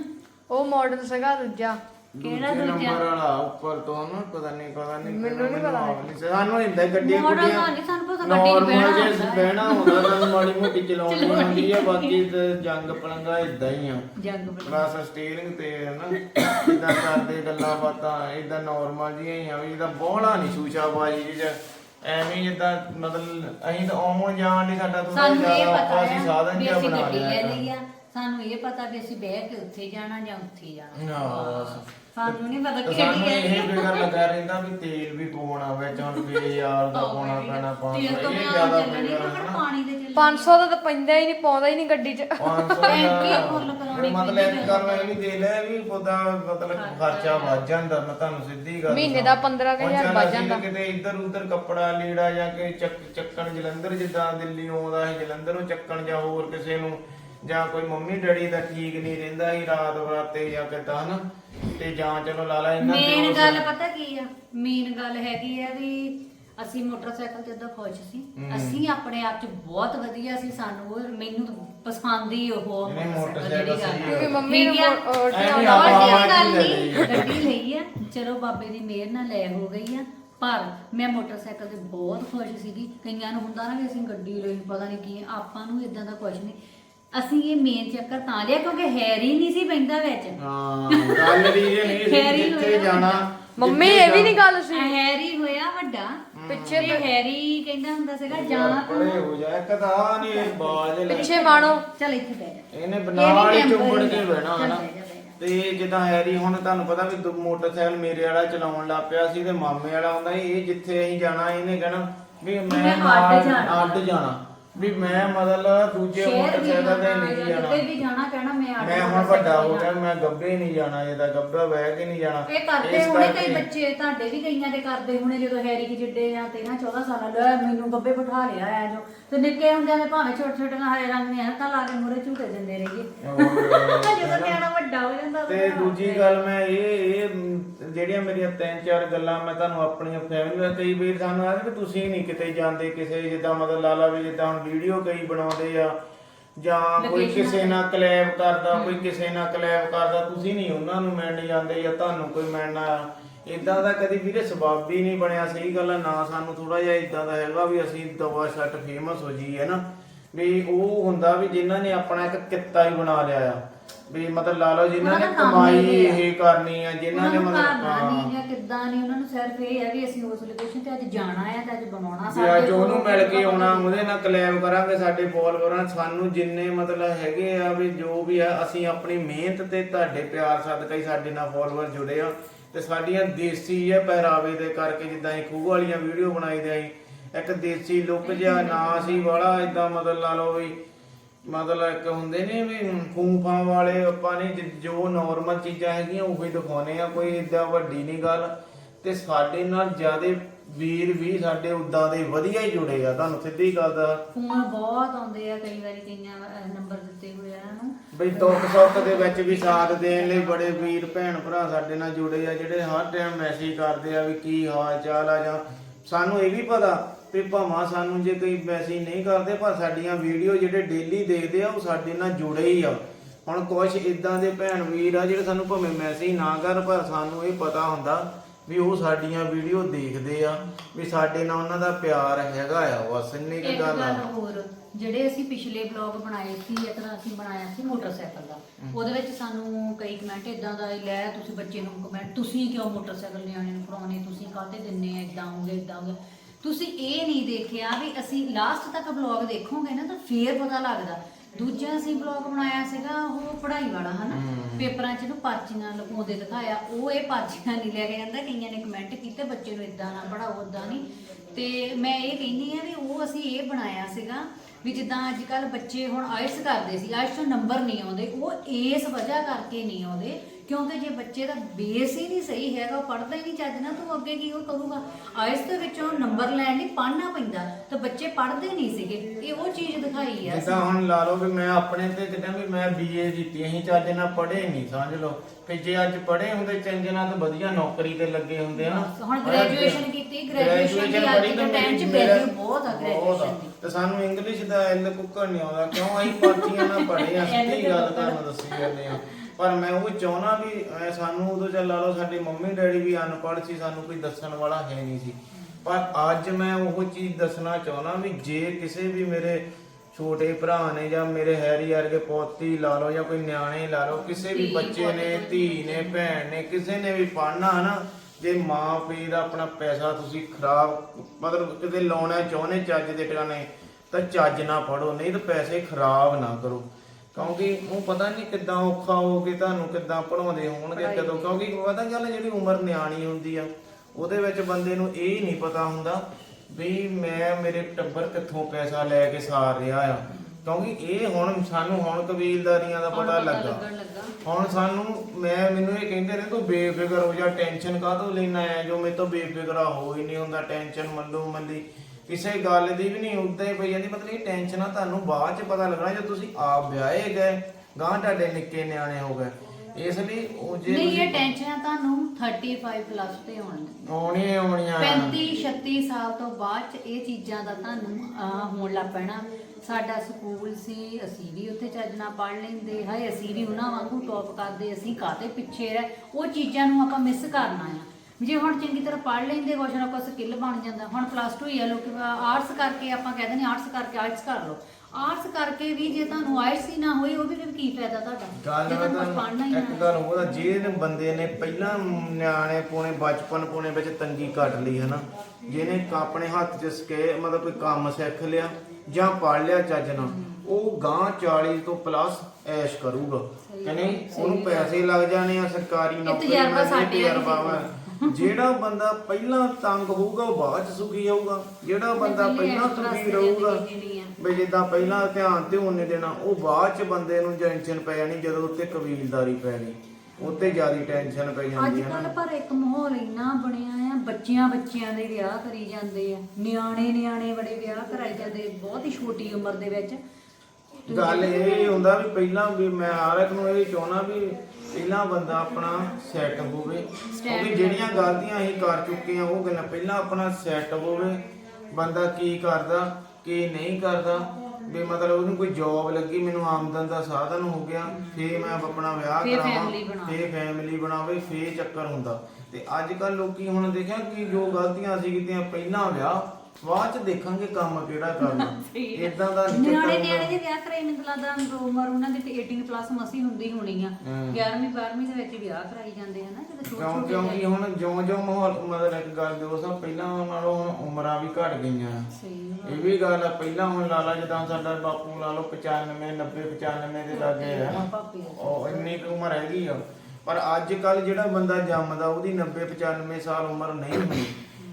ਉਹ ਮਾਡਲ ਸੀਗਾ ਦੂਜਾ। ਕਿਹੜਾ ਦੂਜੇ? ਨੰਬਰ ਵਾਲਾ ਉੱਪਰ ਤੋਂ ਨਾ ਪਤਾ ਨਹੀਂ ਪਤਾ ਨਹੀਂ ਮੈਨੂੰ ਨੀ ਪਤਾ। ਨੀ। ਸਾਨੂੰ ਇੰਦਾ ਗੱਡੀਆਂ Model ਗੁੱਡੀਆਂ ਦਾ ਨੀ ਸਾਨੂੰ ਪਤਾ, ਗੱਡੀ normal ਬਹਿਣਾ ਜੇ ਹੁੰਦਾ ਹੈ। ਬਹਿਣਾ ਹੁੰਦਾ ਤਾਂ ਮਾੜੀ ਮੋਟੀ ਚਲਾਉਣੀ ਹੁੰਦੀ ਆ ਬਾਕੀ ਤੇ ਜੰਗ ਪਲੰਗਾ ਇਦਾਂ ਹੀ ਆ ਜੰਗ ਬਣਾ ਸਟੀਅਰਿੰਗ ਤੇ ਨਾ ਇਦਾਂ ਕਰਦੇ ਗੱਲਾਂ ਬਾਤਾਂ ਇਦਾਂ ਨਾਰਮਲ ਜੀਆਂ ਹੀ ਆ ਵੀ ਇਹਦਾ ਬੋਹਲਾ ਨਹੀਂ ਸ਼ੂਸ਼ਾ ਬਾਜੀ ਜੀ ਐਵੇਂ ਹੀ ਜਿੱਦਾਂ ਮਤਲਬ ਅਸੀਂ ਤਾਂ ਆਉਣ ਜਾਣ ਲਈ ਸਾਡਾ ਥੋੜਾ ਸਾਨੂੰ ਇਹ ਪਤਾ ਅਸੀਂ ਹੈ ਸਾਧਨ ਵੀ ਜਿਹਾ ਅਸੀਂ ਬਣਾ ਗੱਡੀ ਲੈ ਲਿਆ ਲਈ ਆ ਸਾਨੂੰ ਇਹ ਪਤਾ ਵੀ ਅਸੀਂ ਬਹਿ ਕੇ ਉੱਥੇ ਜਾਣਾ ਜਾਂ ਉੱਥੇ ਜਾਣਾ ਹਾਂ, ਬਸ। ਸਾਨੂੰ ਨਹੀਂ ਪਤਾ ਤੇ ਕਿਹੜੀ ਸਾਨੂੰ ਇਹ ਹੈ ਫਿਕਰ ਲੱਗਾ ਰਹਿੰਦਾ ਵੀ ਤੇਲ ਵੀ ਪਵਾਉਣਾ ਵਿੱਚ ਹੁਣ ਵੀ ਯਾਰ ਦਾ ਪਾਉਣਾ ਪੈਣਾ ਪਾਉਣਾ ਤੇਲ ਤੋਂ ਇਹ ਬਿਨਾਂ ਜ਼ਿਆਦਾ ਚੱਲਣੀ ਫਿਕਰ ਤਾਂ ਹੈ ਨਾ ਪਾਣੀ ਦੇ ਚੱਲਣੀ 500 ਦਾ ਤਾਂ ਪੈਂਦਾ ਹੀ ਨਹੀਂ ਪਾਉਂਦਾ ਹੀ ਨਹੀਂ ਗੱਡੀ 'ਚ। 500 ਟੈਂਕੀ ਦਾ ਫੁੱਲ ਕਰਾਉਣੀ ਮਤਲਬ ਪੈਂਦੀ ਇਹ ਗੱਲ ਮੈਂ ਵੀ ਦੇ ਲਿਆ ਵੀ ਉਹਦਾ ਮਤਲਬ ਖਰਚਾ ਵੱਧ ਜਾਂਦਾ ਮੈਂ ਤੁਹਾਨੂੰ ਸਿੱਧੀ ਗੱਲ ਮਹੀਨੇ। ਦਾ 15,000 ਹੁਣ ਚੱਲ ਵੱਧ ਅਸੀਂ ਜਾਂਦਾ। ਕਿਤੇ ਇੱਧਰ ਉੱਧਰ ਕੱਪੜਾ ਲੀੜਾ ਜਾਂ ਕਿ ਚੱਕ ਚੱਕਣ ਜਲੰਧਰ ਜਿੱਦਾਂ ਦਿੱਲੀ ਆਉਂਦਾ ਹੈ ਜਲੰਧਰੋਂ ਚੱਕਣ ਜਾਂ ਹੋਰ ਕਿਸੇ ਨੂੰ ਜਾਂ ਕੋਈ ਮੰਮੀ ਡੈਡੀ ਦਾ ਠੀਕ ਨਹੀਂ ਰਹਿੰਦਾ ਸੀ ਰਾਤ ਬਰਾਤੇ ਜਾਂ ਕਿਦਾਂ ਹਨਾ? ਤੇ ਜਾਂ ਚਲੋ ਲਾਲਾ ਇਹਨਾਂ ਦੇ ਮੇਨ ਗੱਲ ਪਤਾ ਕੀ ਆ? ਮੇਨ ਗੱਲ ਹੈਗੀ ਆ ਵੀ ਅਸੀਂ ਮੋਟਰਸਾਈਕਲ ਤੇ ਉਦੋਂ ਖੁਸ਼ ਸੀ। ਅਸੀਂ ਆਪਣੇ ਆਪ ਚ ਬਹੁਤ ਵਧੀਆ ਸੀ ਸਾਨੂੰ ਉਹ ਮੈਨੂੰ ਤਾਂ ਪਸੰਦ ਹੀ ਉਹ ਨਹੀਂ, ਮੋਟਰਸਾਈਕਲ ਮੋਟਰਸਾਈਕਲ ਜਿਹੜੀ ਗੱਲ ਸਹੀ ਆ। ਕਿਉਂਕਿ ਮੰਮੀ ਨੂੰ ਠੀਕ ਆ? ਮੋ- ਅਹ ਐਵੇਂ ਚਲਾਉਣਾ ਆਪਾਂ ਹੋਰ ਆਵਾਜ਼ ਗੱਲ ਹੀ ਲੈ ਨਹੀਂ ਲਈ ਆ। ਗੱਡੀ ਲਈ ਆ। ਚਲੋ ਬਾਬੇ ਦੀ ਮਿਹਰ ਨਾਲ ਲੈ ਹੋ ਗਈ ਆ। ਪਰ ਮੈਂ ਮੋਟਰਸਾਈਕਲ ਤੇ ਬਹੁਤ ਖੁਸ਼ ਸੀਗੀ। ਕਈਆਂ ਨੂੰ ਹੁੰਦਾ ਨਾ ਵੀ ਅਸੀਂ ਗੱਡੀ ਲਈ ਪਤਾ ਨਹੀਂ ਕੀ ਆਪਾਂ ਨੂੰ ਇਦਾਂ ਦਾ ਕੁਝ ਨਹੀਂ। ਅਸੀਂ ਇਹ ਮੇਨ ਚੱਕਰ ਤਾਂ ਲਿਆ ਕਿਉਂਕਿ ਹੈਰੀ ਨਹੀਂ ਸੀ ਪੈਂਦਾ ਵਿੱਚ। ਹਾਂ ਗੱਲ ਦੀ ਇਹ ਨਹੀਂ ਸੀ ਹੈਰੀ ਜਿੱਥੇ ਹੋਇਆ ਜਾਣਾ ਮੰਮੀ ਇਹ ਵੀ ਨਹੀਂ ਗੱਲ ਸੀ। ਹੈਰੀ ਹੋਇਆ ਵੱਡਾ। ਪਿੱਛੇ ਤੇ ਹੈਰੀ ਕਹਿੰਦਾ ਹੁੰਦਾ ਸੀਗਾ ਜਾਣਾ ਤੂੰ ਪਰੇ ਹੋ ਜਾ ਇੱਕ ਤਾਂ ਨਹੀਂ ਇਹ ਬਾਜ ਲੈ ਪਿੱਛੇ ਮਾਣੋ ਚੱਲ ਇੱਥੇ ਬਹਿ ਜਾ। ਇਹਨੇ ਇਹ ਬਨਾਲ ਹੀ ਮੈਂਬਰ ਕੇ ਹੀ ਬਹਿਣਾ ਹਨਾ? ਜਾ, ਜਾ। ਤੇ ਜਿੱਦਾਂ ਹੈਰੀ ਹੁਣ ਤੁਹਾਨੂੰ ਪਤਾ ਵੀ ਦੂ- ਮੋਟਰਸਾਈਕਲ ਮੇਰੇ ਵਾਲਾ ਚਲਾਉਣ ਲੱਗ ਪਿਆ ਸੀ ਤੇ ਮਾਮੇ ਵਾਲਾ ਹੁੰਦਾ ਸੀ, ਇਹ ਜਿੱਥੇ ਅਸੀਂ ਜਾਣਾ ਇਹਨੇ ਕਹਿਣਾ ਵੀ ਮੈਂ ਮੈਂ ਅੱਡ ਜਾਣਾ। ਅੱਡ ਜਾਣਾ। ਵੀ ਮੈਂ ਮਤਲਬ ਦੂਜੇ ਮੋਟਰਸਾਈਕਲ ਤੇ ਨਹੀਂ ਜਾਣਾ। ਕਿਤੇ ਵੀ ਜਾਣਾ ਕਹਿਣਾ ਮੈਂ ਆਟੋ ਮੈਂ ਹੁਣ ਵੱਡਾ ਹੋ ਗਿਆ ਮੈਂ ਗੱਬੇ ਨਹੀਂ ਜਾਣਾ ਜਿਹਦਾ ਗੱਬਾ ਬਹਿ ਕੇ ਨਹੀਂ ਜਾਣਾ। ਇਹ ਕਰਦੇ ਇਸ ਹੋਣੇ ਕਰਕੇ- ਕਈ ਬੱਚੇ ਤੁਹਾਡੇ ਵੀ ਕਈਆਂ ਦੇ ਕਰਦੇ ਹੋਣੇ ਜਦੋਂ ਹੈਰੀ ਕਿ ਜਿੱਡੇ ਜਾਂ 13 14 ਸਾਲਾਂ ਦਾ ਮੈਨੂੰ ਗੱਬੇ ਬਿਠਾ ਲਿਆ ਐ ਜੋ। ਤੇ ਨਿੱਕੇ ਹੁੰਦਿਆਂ ਦੇ ਭਾਵੇਂ ਛੋਟੇ ਛੋਟੇ ਹਰੇ ਰੰਗ ਦੀਆਂ ਹੱਥਾਂ ਲਾ ਕੇ ਮੂਰੇ ਝੂਟੇ ਦਿੰਦੇ ਰਹੀਏ। ਜਦੋਂ ਨਿਆਣਾ ਵੱਡਾ ਹੋ ਜਾਂਦਾ ਉਦੋਂ ਤੇ ਦੂਜੀ ਗੱਲ ਮੈਂ ਇਹ ਇਹ ਮ, ਜਿਹੜੀਆਂ ਮੇਰੀਆਂ ਤਿੰਨ ਚਾਰ ਗੱਲਾਂ ਮੈਂ ਤੁਹਾਨੂੰ ਆਪਣੀਆਂ ਫੈਮਿਲੀ ਦਾ ਕਈ ਵਾਰ ਸਾਨੂੰ ਆ ਕਿ ਤੁਸੀਂ ਨਹੀਂ ਕਿਤੇ ਜਾਂਦੇ ਕਿਸੇ ਜਿੱਦਾਂ ਮਤਲਬ ਲਾਲਾ ਵੀ ਜਿੱਦਾਂ ਹੁਣ ਵੀਡੀਓ ਕਈ ਬਣਾਉਂਦੇ ਆ ਜਾਂ ਕੋਈ ਕਿਸੇ ਨਾਲ ਕਲੈਬ ਕਰਦਾ ਕੋਈ ਕਿਸੇ ਨਾਲ ਕਲੈਬ ਕਰਦਾ ਤੁਸੀਂ ਨਹੀਂ ਉਹਨਾਂ ਨੂੰ ਮਿਲਣ ਜਾਂਦੇ ਜਾਂ ਤੁਹਾਨੂੰ ਕੋਈ ਮਿਲਣਾ ਇਦਾਂ ਦਾ ਕਦੀ ਵੀਰੇ ਸਬਬ ਹੀ ਨਹੀਂ ਬਣਿਆ ਸਹੀ ਗੱਲ ਆ ਨਾ ਸਾਨੂੰ ਥੋੜਾ ਜਿਹਾ ਇਦਾਂ ਦਾ ਹੈਗਾ ਵੀ ਅਸੀਂ ਦਵਾ ਛੱਟ ਫੇਮਸ ਹੋ ਜਾਈਏ ਨਾ? ਵੀ ਉਹ ਹੁੰਦਾ ਵੀ ਜਿਨ੍ਹਾਂ ਨੇ ਆਪਣਾ ਇੱਕ ਕਿੱਤਾ ਹੀ ਬਣਾ ਲਿਆ ਆ। ਵੀ ਮਤਲਬ ਲਾ ਲਓ ਜਿਨ੍ਹਾਂ ਨੇ ਉਹਨਾਂ ਦਾ ਕੰਮ ਕਮਾਈ ਇਹ ਕਰਨੀ ਆ ਜਿਨ੍ਹਾਂ ਨੇ ਉਹਨਾਂ ਨੂੰ ਮਤਲਬ ਹਾਂ। ਨਹੀਂ ਜਾਂ ਕਿੱਦਾਂ ਨਹੀਂ ਉਹਨਾਂ ਨੂੰ ਸਿਰਫ ਇਹ ਹੈ ਵੀ ਅਸੀਂ ਉਸ ਲੋਕੇਸ਼ਨ ਤੇ ਅੱਜ ਜਾਣਾ ਹੈ ਤੇ ਅੱਜ ਬਣਾਉਣਾ ਵੀ ਅੱਜ ਉਹਨੂੰ ਮਿਲ ਕੇ ਆਉਣਾ ਉਹਦੇ ਨਾਲ ਕਲੈਬ ਕਰਾਂਗੇ ਸਾਡੇ ਫੋਲੋਵਰਾਂ ਸਾਨੂੰ ਜਿੰਨੇ ਮਤਲਬ ਹੈਗੇ ਆ ਵੀ ਜੋ ਵੀ ਆ ਅਸੀਂ ਆਪਣੀ ਮਿਹਨਤ ਤੇ ਤੁਹਾਡੇ ਪਿਆਰ ਸਦਕਾ ਹੀ ਸਾਡੇ ਨਾਲ ਫੋਲੋਵਰ ਜੁੜੇ ਆ। ਤੇ ਸਾਡੀਆਂ ਦੇਸੀ ਆ ਪਹਿਰਾਵੇ ਦੇ ਕਰਕੇ ਜਿੱਦਾਂ ਅਸੀਂ ਖੂਹ ਵਾਲੀਆਂ ਵੀਡੀਓ ਬਣਾਈ ਦੇ ਇੱਕ ਦੇਸੀ ਲੁੱਕ ਜਿਹਾ ਨਾ ਸੀ ਵਾਲਾ ਇਦਾਂ ਮਤਲਬ ਲਾ ਲਓ ਵੀ ਮਤਲਬ ਇੱਕ ਹੁੰਦੇ ਨੇ ਵੀ ਫੂਫਾਂ ਵਾਲੇ ਆਪਾਂ ਨੇ ਜ- ਜੋ ਨਾਰਮਲ ਚੀਜ਼ਾਂ ਹੈਗੀਆਂ ਉਹੀ ਦਿਖਾਉਨੇ ਆ ਕੋਈ ਏਦਾਂ ਵੱਡੀ ਨਹੀਂ ਗੱਲ। ਤੇ ਸਾਡੇ ਨਾਲ ਜਿਆਦੇ ਵੀਰ ਵੀ ਸਾਡੇ ਉਦਾਂ ਦੇ ਵਧੀਆ ਹੀ ਜੁੜੇ ਆ ਤੁਹਾਨੂੰ ਸਿੱਧੀ ਗੱਲ ਦਾ ਫੋਨ ਬਹੁਤ ਆਉਂਦੇ ਆ ਕਈ ਵਾਰੀ ਕਈਆਂ ਨੰਬਰ ਦਿੱਤੇ ਹੋਏ ਆ ਇਹਨਾਂ ਨੂੰ ਬਈ ਦੁੱਖ ਸੁੱਖ ਦੇ ਵਿੱਚ ਵੀ ਸਾਥ ਦੇਣ ਲਈ ਬੜੇ ਵੀਰ ਭੈਣ ਭਰਾ ਸਾਡੇ ਨਾਲ ਜੁੜੇ ਆ ਜਿਹੜੇ ਹਰ ਟਾਈਮ ਮੈਸੇਜ ਕਰਦੇ ਆ ਵੀ ਕੀ ਹਾਲ ਚਾਲ ਆ ਜਾਂ ਸਾਨੂੰ ਇਹ ਵੀ ਪਤਾ ਵੀ ਭਾਵਾਂ ਸਾਨੂੰ ਜੇ ਕੋਈ ਮੈਸੇਜ ਨਹੀਂ ਕਰਦੇ ਪਰ ਸਾਡੀਆਂ ਵੀਡੀਓ ਜਿਹੜੇ ਡੇਲੀ ਦੇਖਦੇ ਆ ਉਹ ਸਾਡੇ ਨਾਲ ਜੁੜੇ ਹੀ ਆ। ਹੁਣ ਕੁਝ ਇਦਾਂ ਦੇ ਭੈਣ ਵੀਰ ਆ ਜਿਹੜੇ ਸਾਨੂੰ ਭਾਵੇਂ ਮੈਸੇਜ ਨਾ ਕਰਨ ਪਰ ਸਾਨੂੰ ਇਹ ਪਤਾ ਹੁੰਦਾ ਵੀ ਉਹ ਸਾਡੀਆਂ ਵੀਡੀਓ ਦੇਖਦੇ ਆ ਵੀ ਸਾਡੇ ਨਾਲ ਉਹਨਾਂ ਦਾ ਪਿਆਰ ਹੈਗਾ ਆ। ਬਸ ਇੰਨੀ ਕੁ ਇੱਕ ਗੱਲ ਆ। ਹੋਰ ਜਿਹੜੇ ਅਸੀਂ ਪਿਛਲੇ ਬਲੌਗ ਬਣਾਏ ਸੀ ਇੱਕ ਤਾਂ ਅਸੀਂ ਬਣਾਇਆ ਸੀ ਮੋਟਰਸਾਈਕਲ ਦਾ। ਉਹਦੇ ਵਿੱਚ ਸਾਨੂੰ ਕਈ ਕਮੈਂਟ ਇਦਾਂ ਦਾ ਆਏ, ਲੈ ਤੁਸੀਂ ਬੱਚੇ ਨੂੰ ਕਮੈਂਟ ਤੁਸੀਂ ਕਿਉਂ ਮੋਟਰਸਾਈਕਲ ਨਿਆਣੇ ਨੂੰ ਫੜਾਉਣੇ ਤੁਸੀਂ ਕਾਹਤੇ ਦਿੰਨੇ ਆ? ਇਦਾਂ ਹੋਗੇ ਇਦਾਂ ਹੋਗੇ ਤੁਸੀਂ ਇਹ ਨਹੀਂ ਦੇਖਿਆ ਵੀ ਅਸੀਂ ਲਾਸਟ ਤੱਕ ਬਲੌਗ ਦੇਖੋਗੇ ਨਾ ਤਾਂ ਫੇਰ ਪਤਾ ਲੱਗਦਾ। ਦੂਜਾ ਅਸੀਂ ਬਲੌਗ ਬਣਾਇਆ ਸੀਗਾ ਉਹ ਪੜ੍ਹਾਈ ਵਾਲਾ ਹਨਾ? ਪੇਪਰਾਂ 'ਚ ਨੂੰ ਪਰਚੀਆਂ ਲਗਾਉਂਦੇ ਦਿਖਾਇਆ। ਉਹ ਇਹ ਪਰਚੀਆਂ ਨਹੀਂ ਲੈ ਕੇ ਜਾਂਦਾ ਕਈਆਂ ਨੇ ਕਮੈਂਟ ਕੀਤੇ ਬੱਚੇ ਨੂੰ ਇਦਾਂ ਨਾ ਪੜਾਓ ਉਦਾਂ ਨਹੀਂ। ਤੇ ਮੈਂ ਇਹ ਕਹਿੰਦੀ ਆ ਵੀ ਉਹ ਅਸੀਂ ਇਹ ਬਣਾਇਆ ਸੀਗਾ ਵੀ ਜਿੱਦਾਂ ਅੱਜ ਕੱਲ ਬੱਚੇ ਹੁਣ ਆਇਲਸ ਕਰਦੇ ਸੀ ਆਇਲਸ ਤੋਂ ਨੰਬਰ ਨਹੀਂ ਆਉਂਦੇ ਉਹ ਇਸ ਵਜ੍ਹਾ ਕਰਕੇ ਨਹੀਂ ਆਉਂਦੇ ਕਿਉਂਕਿ ਜੇ ਬੱਚੇ ਦਾ ਬੇਸ ਹੀ ਨਹੀਂ ਸਹੀ ਹੈਗਾ ਉਹ ਪੜ੍ਹਦਾ ਹੀ ਨਹੀਂ ਚੱਜ ਨਾਲ ਤਾਂ ਅੱਗੇ ਕੀ ਉਹ ਕਰੂਗਾ? ਆਇਲਸ ਦੇ ਵਿੱਚੋਂ ਨੰਬਰ ਲੈਣ ਲਈ ਪੜ੍ਹਨਾ ਪੈਂਦਾ ਤਾਂ ਬੱਚੇ ਪੜ੍ਹਦੇ ਨਹੀਂ ਸੀਗੇ। ਇਹ ਉਹ ਚੀਜ਼ ਦਿਖਾਈ ਆ। ਜਿੱਦਾਂ ਹੁਣ ਲਾ ਲਓ ਵੀ ਮੈਂ ਆਪਣੇ ਤੇ ਕਿਦਾਂ ਵੀ ਮੈਂ ਬੀਏ ਕੀਤੀ ਅਸੀਂ ਚੱਜ ਨਾਲ ਪੜ੍ਹੇ ਨਹੀਂ ਸਮਝ ਲਓ। ਕਿ ਜੇ ਅੱਜ ਪੜ੍ਹੇ ਹੁੰਦੇ ਚੰਗੇ ਨਾਲ ਤਾਂ ਵਧੀਆ ਨੌਕਰੀ ਤੇ ਲੱਗੇ ਹੁੰਦੇ ਆ ਨਾ। ਹੁਣ graduation ਕੀਤੀ, graduation ਦੀ ਅੱਜ ਦੇ time 'ਚ value ਬਹੁਤ ਆ graduation ਦੀ। ਤੇ ਸਾਨੂੰ ਇੰਗਲਿਸ਼ ਦਾ ਐਲ ਕੁੱਕਰ ਨਹੀਂ ਆਉਂਦਾ ਕਿਉਂ ਅਸੀਂ ਪਰਚੀਆਂ ਨਾ ਪੜ੍ਹੇ ਆ ਸਿੱਧੀ ਗੱਲ। ਤੁਹਾਨੂੰ ਦੱਸੀ ਜਾਂਦੇ ਆ। ਪਰ ਮੈਂ ਉਹ ਚਾਹਣਾ ਵੀ ਐ ਸਾਨੂੰ ਉਦੋਂ ਚੱਲ ਲਾ ਲਓ ਸਾਡੇ ਮੰਮੀ ਡੈਡੀ ਵੀ ਅਨਪੜ੍ਹ ਸੀ ਸਾਨੂੰ ਕੋਈ ਦੱਸਣ ਵਾਲਾ ਹੈ ਨਹੀਂ ਸੀ। ਪਰ ਅੱਜ ਮੈਂ ਉਹ ਚੀਜ਼ ਦੱਸਣਾ ਚਾਹਣਾ ਵੀ ਜੇ ਕਿਸੇ ਵੀ ਮੇਰੇ ਛੋਟੇ ਭਰਾ ਨੇ ਜਾਂ ਮੇਰੇ ਹੈਰੀ ਵਰਗੇ ਪੋਤੀ ਲਾ ਲਓ ਜਾਂ ਕੋਈ ਨਿਆਣੇ ਲਾ ਲਓ ਕਿਸੇ ਵੀ ਬੱਚੇ ਨੇ ਧੀ ਨੇ ਭੈਣ ਨੇ ਕਿਸੇ ਨੇ ਵੀ ਪੜ੍ਹਨਾ ਨਾ ਜੇ ਮਾਂ ਪਿਓ ਦਾ ਆਪਣਾ ਪੈਸਾ ਤੁਸੀਂ ਖਰਾਬ ਮਤਲਬ ਕਿਤੇ ਲਾਉਣਾ ਚਾਹੁੰਦੇ ਚੱਜ ਦੇ ਟਿਕਾਣੇ ਤਾਂ ਚੱਜ ਨਾ ਪੜੋ ਨਹੀਂ ਤਾਂ ਪੈਸੇ ਖਰਾਬ ਨਾ ਕਰੋ। ਕਿਉਂਕਿ ਉਹ ਪਤਾ ਨਹੀਂ ਕਿੱਦਾਂ ਔਖਾ ਹੋ ਕੇ ਤੁਹਾਨੂੰ ਕਿੱਦਾਂ ਪੜਾਉਂਦੇ ਹੋਣਗੇ ਕਦੋਂ। ਕਿਉਂਕਿ ਪਤਾ ਗੱਲ ਜਿਹੜੀ ਉਮਰ ਨਿਆਣੀ ਹੁੰਦੀ ਆ ਉਹਦੇ ਵਿੱਚ ਬੰਦੇ ਨੂੰ ਇਹ ਹੀ ਨਹੀਂ ਪਤਾ ਹੁੰਦਾ ਵੀ ਮੈਂ ਮੇਰੇ ਟੱਬਰ ਕਿੱਥੋਂ ਪੈਸਾ ਲੈ ਕੇ ਸਾਰ ਰਿਹਾ ਆ। ਕਿਉਂਕਿ ਇਹ ਹੁਣ ਸਾਨੂੰ ਹੁਣ ਕਬੀਲਦਾਰੀਆਂ ਦਾ ਪਤਾ ਲੱਗਾ। ਹੁਣ ਸਾਨੂੰ ਮੈਂ ਮੈਨੂੰ ਇਹ ਕਹਿੰਦੇ ਨੇ ਤੂੰ ਬੇਫਿਕਰ ਹੋ ਜਾ ਟੈਨਸ਼ਨ ਕਾਹਤੋਂ ਲੈਣਾ ਹੈ ਜੋ ਮੇਰੇ ਤੋਂ ਬੇਫਿਕਰਾ ਹੋ ਹੀ ਨਹੀਂ ਹੁੰਦਾ ਟੈਨਸ਼ਨ ਮੱਲੋ ਮੱਲੀ ਕਿਸੇ ਗੱਲ ਦੀ ਵੀ ਨਹੀਂ ਹੀ ਪਈ ਜਾਂਦੀ ਮਤਲਬ ਇਹ ਟੈਨਸ਼ਨ ਆ ਤੁਹਾਨੂੰ ਬਾਅਦ ਚ ਪਤਾ ਲੱਗਣਾ ਜਦੋਂ ਤੁਸੀਂ ਆਪ ਵਿਆਹੇ ਗਏ ਗਾਂ ਤੁਹਾਡੇ ਨਿੱਕੇ ਨਿਆਣੇ ਹੋ ਗਏ। ਇਸ ਲਈ ਉਹ ਜੇ ਨਹੀਂ ਇਹ ਟੈਨਸ਼ਨ ਆ ਤੁਹਾਨੂੰ 35 ਪਲੱਸ ਤੇ ਹੋਣ। ਆਉਣੀਆਂ ਆਉਣੀਆਂ। 35 36 ਸਾਲ ਤੋਂ ਬਾਅਦ ਚ ਇਹ ਚੀਜ਼ਾਂ ਦਾ ਤੁਹਾਨੂੰ ਹੋਣ ਲੱਗ ਪੈਣਾ। ਸਾਡਾ ਸਕੂਲ ਸੀ ਅਸੀਂ ਵੀ ਉੱਥੇ ਚੱਜ ਨਾਲ ਪੜ੍ਹ ਲੈਂਦੇ ਹਾਏ ਅਸੀਂ ਵੀ ਉਹਨਾਂ ਵਾਂਗੂ ਟੌਪ ਕਰਦੇ ਅਸੀਂ ਕਾਤੇ ਪਿੱਛੇ ਰਹਿ? ਉਹ ਚੀਜ਼ਾਂ ਨੂੰ ਆਪਾਂ ਮਿਸ ਕਰਨਾ ਆ। ਜੇ ਹੁਣ ਚੰਗੀ ਤਰ੍ਹਾਂ ਪੜ੍ਹ ਲੈਂਦੇ ਕੁਛ ਨਾ ਕੁਛ ਸਕਿੱਲ ਬਣ ਜਾਂਦਾ ਹੁਣ ਪਲੱਸ 2 ਹੀ ਆ ਲੋਕ ਆਰਟਸ ਕਰਕੇ ਆਪਾਂ ਕਹਿੰਦੇ ਨੇ ਆਰਟਸ ਕਰਕੇ ਆਰਟਸ ਕਰ ਲਓ। ਆਰਟਸ ਕਰਕੇ ਵੀ ਜੇ ਤੁਹਾਨੂੰ ਆਰਟਸ ਹੀ ਨਾ ਹੋਈ ਉਹ ਵੀ ਫਿਰ ਕੀ ਫਾਇਦਾ ਤੁਹਾਡਾ? ਗੱਲ ਜੇ ਤੁਹਾਨੂੰ ਕੁਛ ਪੜ੍ਹਨਾ ਹੀ ਤਾਂ ਇੱਕ ਨਾ ਗੱਲ ਆ ਜਿਹਨੇ ਬੰਦੇ ਨੇ ਪਹਿਲਾਂ ਨਿਆਣੇ ਪੋਣੇ ਬਚਪਨ ਪੋਣੇ ਵਿੱਚ ਤੰਗੀ ਕੱਟ ਲਈ ਹਨਾ? ਜਿਹਨੇ ਕ- ਆਪਣੇ ਹੱਥ 'ਚ ਸਕੇ ਮਤਲਬ ਕੋਈ ਕੰਮ ਸਿੱਖ ਲਿਆ ਜਾਂ ਪੜ ਲਿਆ ਚੱਜ ਨਾਲ ਉਹ ਗਾਂ 40 ਤੋਂ ਪਲੱਸ ਐਸ਼ ਕਰੂਗਾ। ਕਿ ਨਹੀਂ? ਉਹਨੂੰ ਪੈਸੇ ਲੱਗ ਜਾਣੇ ਆ ਸਰਕਾਰੀ ਨੌਕਰੀ ਤਜਰਬਾ ਸਾਡੇ ਵਾਲੀ ਤਜਰਬਾ ਵਾ। ਜਿਹੜਾ ਬੰਦਾ ਪਹਿਲਾਂ ਤੰਗ ਹੋਊਗਾ ਉਹ ਬਾਅਦ ਚ ਸੁਖੀ ਹੋਊਗਾ ਜਿਹੜਾ ਬੰਦਾ ਪਹਿਲੇ ਸੁਖੀ ਰਹੂਗਾ। ਵੀ ਜਿੱਦਾਂ ਪਹਿਲਾਂ ਧਿਆਨ ਤੇ ਉਹਨੇ ਦੇਣਾ ਉਹ ਬਾਅਦ ਚ ਬੰਦੇ ਨੂੰ ਟੈਨਸ਼ਨ ਪੈ ਜਾਣੀ ਜਦੋਂ ਉੱਤੇ ਕਬੀਲਦਾਰੀ ਪੈਣੀ ਉੱਤੇ ਜ਼ਿਆਦਾ ਟੈਨਸ਼ਨ ਪੈ ਅੱਜ ਜਾਂਦੀ ਹੈ ਕੱਲ ਨਾ ਪਰ ਇੱਕ ਮਾਹੌਲ ਇੰਨਾ ਬਣਿਆ ਆ ਬੱਚਿਆਂ ਬੱਚਿਆਂ ਦੇ ਵਿਆਹ ਕਰੀ ਜਾਂਦੇ ਆ। ਨਿਆਣੇ ਨਿਆਣੇ ਬੜੇ ਵਿਆਹ ਕਰਾਈ ਜਾਂਦੇ ਬਹੁਤ ਹੀ ਛੋਟੀ ਉਮਰ ਦੇ ਵਿੱਚ। ਗੱਲ ਇਹ ਹੁੰਦਾ ਵੀ ਪਹਿਲਾਂ ਵੀ ਮੈਂ ਹਰ ਇੱਕ ਨੂੰ ਇਹ ਚਾਹਣਾ ਵੀ ਪਹਿਲਾਂ ਬੰਦਾ ਆਪਣਾ ਸੈੱਟ ਹੋਵੇ। ਕਿਉਂਕਿ ਜਿਹੜੀਆਂ ਗਲਤੀਆਂ ਅਸੀਂ ਕਰ ਚੁੱਕੇ ਆ ਉਹ ਗੱਲਾਂ ਪਹਿਲਾਂ ਆਪਣਾ ਸੈੱਟ ਹੋਵੇ। ਬੰਦਾ ਕੀ ਕਰਦਾ ਕੀ ਨਹੀਂ ਕਰਦਾ। ਵੀ ਮਤਲਬ ਉਹਨੂੰ ਕੋਈ ਜੌਬ ਲੱਗੀ ਮੈਨੂੰ ਆਮਦਨ ਦਾ ਸਾਧਨ ਹੋ ਗਿਆ ਫੇਰ ਮੈਂ ਆਪਣਾ ਵਿਆਹ ਕਰਾਵਾਂ। ਫੇਰ ਫੈਮਿਲੀ ਬਣਾਵੇ ਫੇਰ ਚੱਕਰ ਹੁੰਦਾ। ਤੇ ਅੱਜ ਕੱਲ ਲੋਕੀ ਹੁਣ ਦੇਖਿਆ ਕਿ ਜੋ ਗਲਤੀਆਂ ਅਸੀਂ ਕੀਤੀਆਂ ਪਹਿਲਾਂ ਵਿਆਹ ਬਾਅਦ ਚ ਦੇਖਾਂਗੇ ਕੰਮ ਕਿਹੜਾ ਕਰਨਾ। ਇਦਾਂ ਦਾ ਨੀ ਚੱਕਰ ਨਿਆਣੇ। ਨਿਆਣੇ ਦੇ ਵਿਆਹ ਕਰਾਈ ਮੈਨੂੰ ਤਾਂ ਲੱਗਦਾ ਉਮਰ ਉਹਨਾਂ ਦੀ 18 ਪਲੱਸ ਮਸੀ ਹੁੰਦੀ ਹੋਣੀ ਆ। 11ਵੀਂ 12ਵੀਂ ਦੇ ਵਿੱਚ ਵਿਆਹ ਕਰਾਈ ਜਾਂਦੇ ਆ ਨਾ ਜਦੋਂ ਛੋਟੇ ਕਿਉਂ ਛੋਟੇ ਕਿਉਂਕਿ ਹੁਣ ਜਿਉਂ ਜਿਉਂ ਮਾਹੌਲ ਮਤਲਬ ਇੱਕ ਗੱਲ ਦੋਸਤਾਂ ਪਹਿਲਾਂ ਨਾਲੋਂ ਹੁਣ ਉਮਰਾਂ ਵੀ ਘਟ ਗਈਆਂ। ਸਹੀ ਇਹ ਵੀ ਗੱਲ ਆ ਪਹਿਲਾਂ ਹੁਣ ਲਾਲਾ ਜਿੱਦਾਂ ਸਾਡਾ ਬਾਪੂ ਲਾ ਲਓ 95 90 95 ਦੇ ਲਾਗੇ ਹੈ ਨਾ ਭਾਪੇ ਦਾ। ਉਹ ਇੰਨੀ ਕੁ ਉਮਰ ਹੈਗੀ ਆ। ਪਰ ਅੱਜ ਕੱਲ ਜਿਹੜਾ ਬੰਦਾ ਜੰਮਦਾ ਉਹਦੀ 90 95 ਸਾਲ ਉਮਰ ਨਹੀਂ ਹੁੰਦੀ।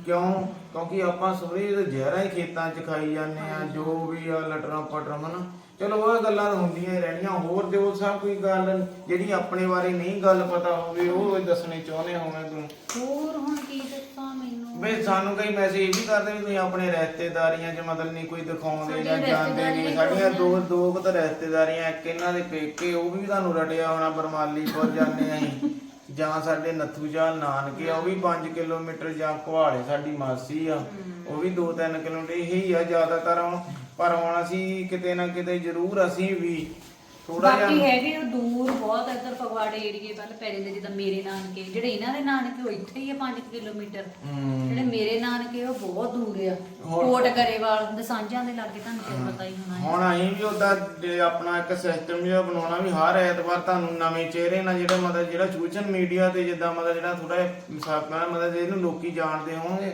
ਕਿਉਂ? ਕਿਉਂਕਿ ਆਪਾਂ ਸਵੇਰੇ ਜ਼ਹਿਰਾਂ ਹੀ ਖੇਤਾਂ 'ਚ ਖਾਈ ਜਾਂਦੇ ਆ ਜੋ ਵੀ ਆ ਲਟਰਾਂ ਪਟਰਾਂ ਹਨਾ? ਚਲੋ ਉਹ ਗੱਲਾਂ ਤਾਂ ਹੁੰਦੀਆਂ ਹੀ ਰਹਿਣੀਆਂ ਹੋਰ ਤੇ ਉਹ ਸਭ ਕੋਈ ਗੱਲ ਜਿਹੜੀ ਆਪਣੇ ਬਾਰੇ ਨਹੀਂ ਗੱਲ ਪਤਾ ਹੋਵੇ ਉਹ ਦੱਸਣੀ ਚਾਹੁੰਦੇ ਹੋਵੇਂ ਤੂੰ? ਹੋਰ ਹੁਣ ਕੀ ਦੱਸਾਂ ਮੈਨੂੰ? ਵੀ ਸਾਨੂੰ ਕਈ ਮੈਸੇਜ ਵੀ ਕਰਦੇ ਵੀ ਤੁਸੀਂ ਆਪਣੇ ਰਿਸ਼ਤੇਦਾਰੀਆਂ 'ਚ ਮਤਲਬ ਨਹੀਂ ਕੋਈ ਦਿਖਾਉਂਦੇ ਜਾਂ ਸਾਡੀਆਂ ਨਹੀਂ। ਰਿਸ਼ਤੇਦਾਰੀਆਂ ਸਾਡੀਆਂ ਦੋ ਦੋ ਕੁ ਤਾਂ ਰਿਸ਼ਤੇਦਾਰੀਆਂ ਇੱਕ ਇਹਨਾਂ ਦੇ ਪੇਕੇ ਉਹ ਵੀ ਤੁਹਾਨੂੰ ਰਟਿਆ ਹੋਣਾ ਬਰਮਾਲੀਪੁਰ ਜਾਂਦੇ ਆਂ ਅਸੀਂ। ਜਾਂ ਸਾਡੇ ਨੱਥੂਜਾਲ ਨਾਨਕੇ ਆ ਉਹ ਵੀ 5 ਕਿਲੋਮੀਟਰ ਜਾਂ ਕੁਹਾੜੇ ਸਾਡੀ ਮਾਸੀ ਆ, ਉਹ ਵੀ 2-3 ਕਿਲੋਮੀਟਰ, ਇਹੀ ਆ ਜ਼ਿਆਦਾਤਰ ਹੁਣ। ਪਰ ਹੁਣ ਅਸੀਂ ਕਿਤੇ ਨਾ ਕਿਤੇ ਜ਼ਰੂਰ ਅਸੀਂ ਵੀ ਥੋੜਾ ਬਾਕੀ ਜਿਹਾ ਹੈਗੇ ਉਹ ਦੂਰ ਬਹੁਤ ਇੱਧਰ ਫਗਵਾੜੇ ਏਰੀਏ ਵੱਲ ਪੈ ਜਾਂਦੇ ਜਿੱਦਾਂ ਮੇਰੇ ਨਾਨਕੇ। ਜਿਹੜੇ ਇਹਨਾਂ ਦੇ ਨਾਨਕੇ ਉਹ ਇੱਥੇ ਹੀ ਆ 5 ਕਿਲੋਮੀਟਰ। ਹਮ, ਜਿਹੜੇ ਮੇਰੇ ਨਾਨਕੇ ਉਹ ਬਹੁਤ ਦੂਰ ਆ। ਹੋਰ। ਕੋਟ ਗਰੇਵਾਲ ਦਸਾਂਝਾਂ ਦੇ ਲਾਗੇ ਤੁਹਾਨੂੰ ਤਾਂ ਪਤਾ ਹੀ ਹੋਣਾ ਹੁਣ ਅਸੀਂ ਵੀ ਉਹਦਾ ਆਪਣਾ ਇੱਕ ਸਿਸਟਮ ਜਿਹਾ ਬਣਾਉਣਾ ਵੀ ਹਰ ਐਤਵਾਰ ਤੁਹਾਨੂੰ ਨਵੇਂ ਚਿਹਰੇ ਨਾਲ ਜਿਹੜਾ ਮਤਲਬ ਜਿਹੜਾ ਸੋਸ਼ਲ ਮੀਡੀਆ ਤੇ ਜਿੱਦਾਂ ਮਤਲਬ ਜਿਹੜਾ ਥੋੜਾ ਸਾਕਾ ਮਤਲਬ ਇਹਨੂੰ ਲੋਕੀ ਜਾਣਦੇ ਹੋਣਗੇ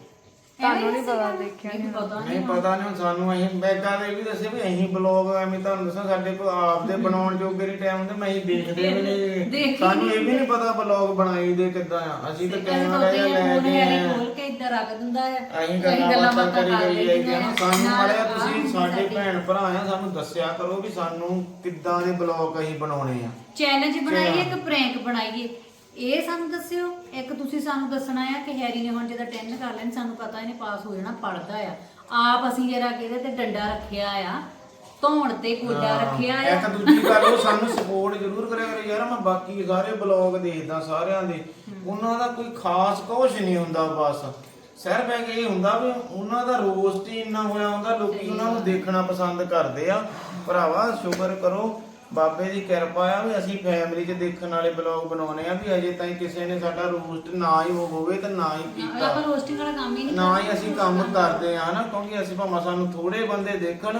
ਤੁਹਾਨੂੰ ਨਹੀਂ ਹੀ ਪਤਾ ਸੀਗਾ? ਦੇਖਿਆ ਮੈਨੂੰ ਪਤਾ ਨਹੀਂ ਨਹੀਂ ਪਤਾ ਨਹੀਂ ਹੁਣ ਸਾਨੂੰ ਅਸੀਂ ਮੈਂ ਗੱਲ ਇਹ ਵੀ ਦੱਸਿਆ ਵੀ ਅਸੀਂ ਬਲੌਗ ਐਵੇਂ ਤੁਹਾਨੂੰ ਦੱਸਾਂ ਸਾਡੇ ਕੋਲ ਆਪਦੇ ਬਣਾਉਣ ਜੋਗੇ ਨਹੀਂ ਟਾਈਮ ਹੁੰਦੇ ਮੈਂ ਅਸੀਂ ਦੇਖਦੇ ਵੀ ਨਹੀਂ। ਦੇਖੀ ਸਾਨੂੰ ਇਹ ਵੀ ਨਹੀਂ ਪਤਾ ਬਲੌਗ ਬਣਾਈ ਦੇ ਕਿੱਦਾਂ ਆ। ਅਸੀਂ ਤਾਂ ਕੈਮਰਾ ਜਿਹਾ ਲੈ ਫੋਨ ਕੇ ਹੈ ਆਏ ਆ। ਖੋਲ ਕੇ ਇੱਧਰ ਰੱਖ ਦਿੰਦਾ ਆ ਅਸੀਂ ਗੱਲਾਂ ਬਾਤਾਂ ਕਰੀ ਸਾਨੂੰ ਨਾਲ ਮੜਿਆ ਆਹ ਤੁਸੀਂ ਹੁੰਦੀ ਸਾਡੇ ਸਾਡੀ। ਭੈਣ ਭਰਾ ਆ ਸਾਨੂੰ ਦੱਸਿਆ ਕਰੋ ਵੀ ਸਾਨੂੰ ਕਿੱਦਾਂ ਦੇ ਬਲੌਗ ਅਸੀਂ ਬਣਾਉਣੇ ਆ। ਚੈਲੰਜ ਬਣਾਈਏ ਇੱਕ ਪ੍ਰੈਂਕ ਬਣਾਈਏ। ਇਹ ਸਾਨੂੰ ਦੱਸਿਓ ਇੱਕ ਤੁਸੀਂ ਸਾਨੂੰ ਦੱਸਣਾ ਆ ਕਿ ਹੈਰੀ ਨੇ ਹੁਣ ਜਦੋਂ 10 ਕਰ ਲੈਣ ਸਾਨੂੰ ਪਤਾ ਇਹਨੇ ਪਾਸ ਹੋ ਜਾਣਾ ਪੜਦਾ ਆ। ਆਪ ਅਸੀਂ ਜਰਾ ਕਿਹਦੇ ਤੇ ਡੰਡਾ ਰੱਖਿਆ ਆ ਧੌਣ ਤੇ ਕੋਡਾ ਰੱਖਿਆ ਆ। ਇੱਕ ਦੂਜੀ ਗੱਲ ਉਹ ਸਾਨੂੰ ਸਪੋਰਟ ਜ਼ਰੂਰ ਕਰਿਆ ਕਰੋ ਯਾਰ ਮੈਂ ਬਾਕੀ ਸਾਰੇ ਬਲੌਗ ਦੇਖਦਾ ਸਾਰਿਆਂ ਦੇ ਉਹਨਾਂ ਦਾ ਕੋਈ ਖਾਸ ਕੁਝ ਨਹੀਂ ਹੁੰਦਾ ਬਸ। ਸਿਰਫ ਇੱਕ ਇਹ ਹੁੰਦਾ ਵੀ ਉਹਨਾਂ ਦਾ ਰੋਸਟ ਹੀ ਇੰਨਾ ਹੋਇਆ ਹੁੰਦਾ ਲੋਕੀ ਉਹਨਾਂ ਨੂੰ ਦੇਖਣਾ ਪਸੰਦ ਕਰਦੇ ਆ। ਭਰਾਵਾ ਸ਼ੁਕਰ ਕਰੋ ਬਾਬੇ ਦੀ ਕਿਰਪਾ ਆ ਵੀ ਅਸੀਂ ਫੈਮਿਲੀ 'ਚ ਦੇਖਣ ਵਾਲੇ ਬਲੌਗ ਬਣਾਉਨੇ ਆ ਵੀ ਅਜੇ ਤਾਈਂ ਕਿਸੇ ਨੇ ਸਾਡਾ ਰੋਸਟ ਨਾ ਹੀ ਹੋਵੇ ਤੇ ਨਾ ਹੀ ਕੀਤਾ। ਆਪਾਂ ਰੋਸਟਿੰਗ ਵਾਲਾ ਕੰਮ ਹੀ ਨਹੀਂ ਨਾ ਹੀ ਅਸੀਂ ਕੰਮ ਕਰਦੇ ਆ ਨਾ ਕਿਉਂਕਿ ਅਸੀਂ ਭਾਵੇਂ ਸਾਨੂੰ ਥੋੜੇ ਬੰਦੇ ਦੇਖਣ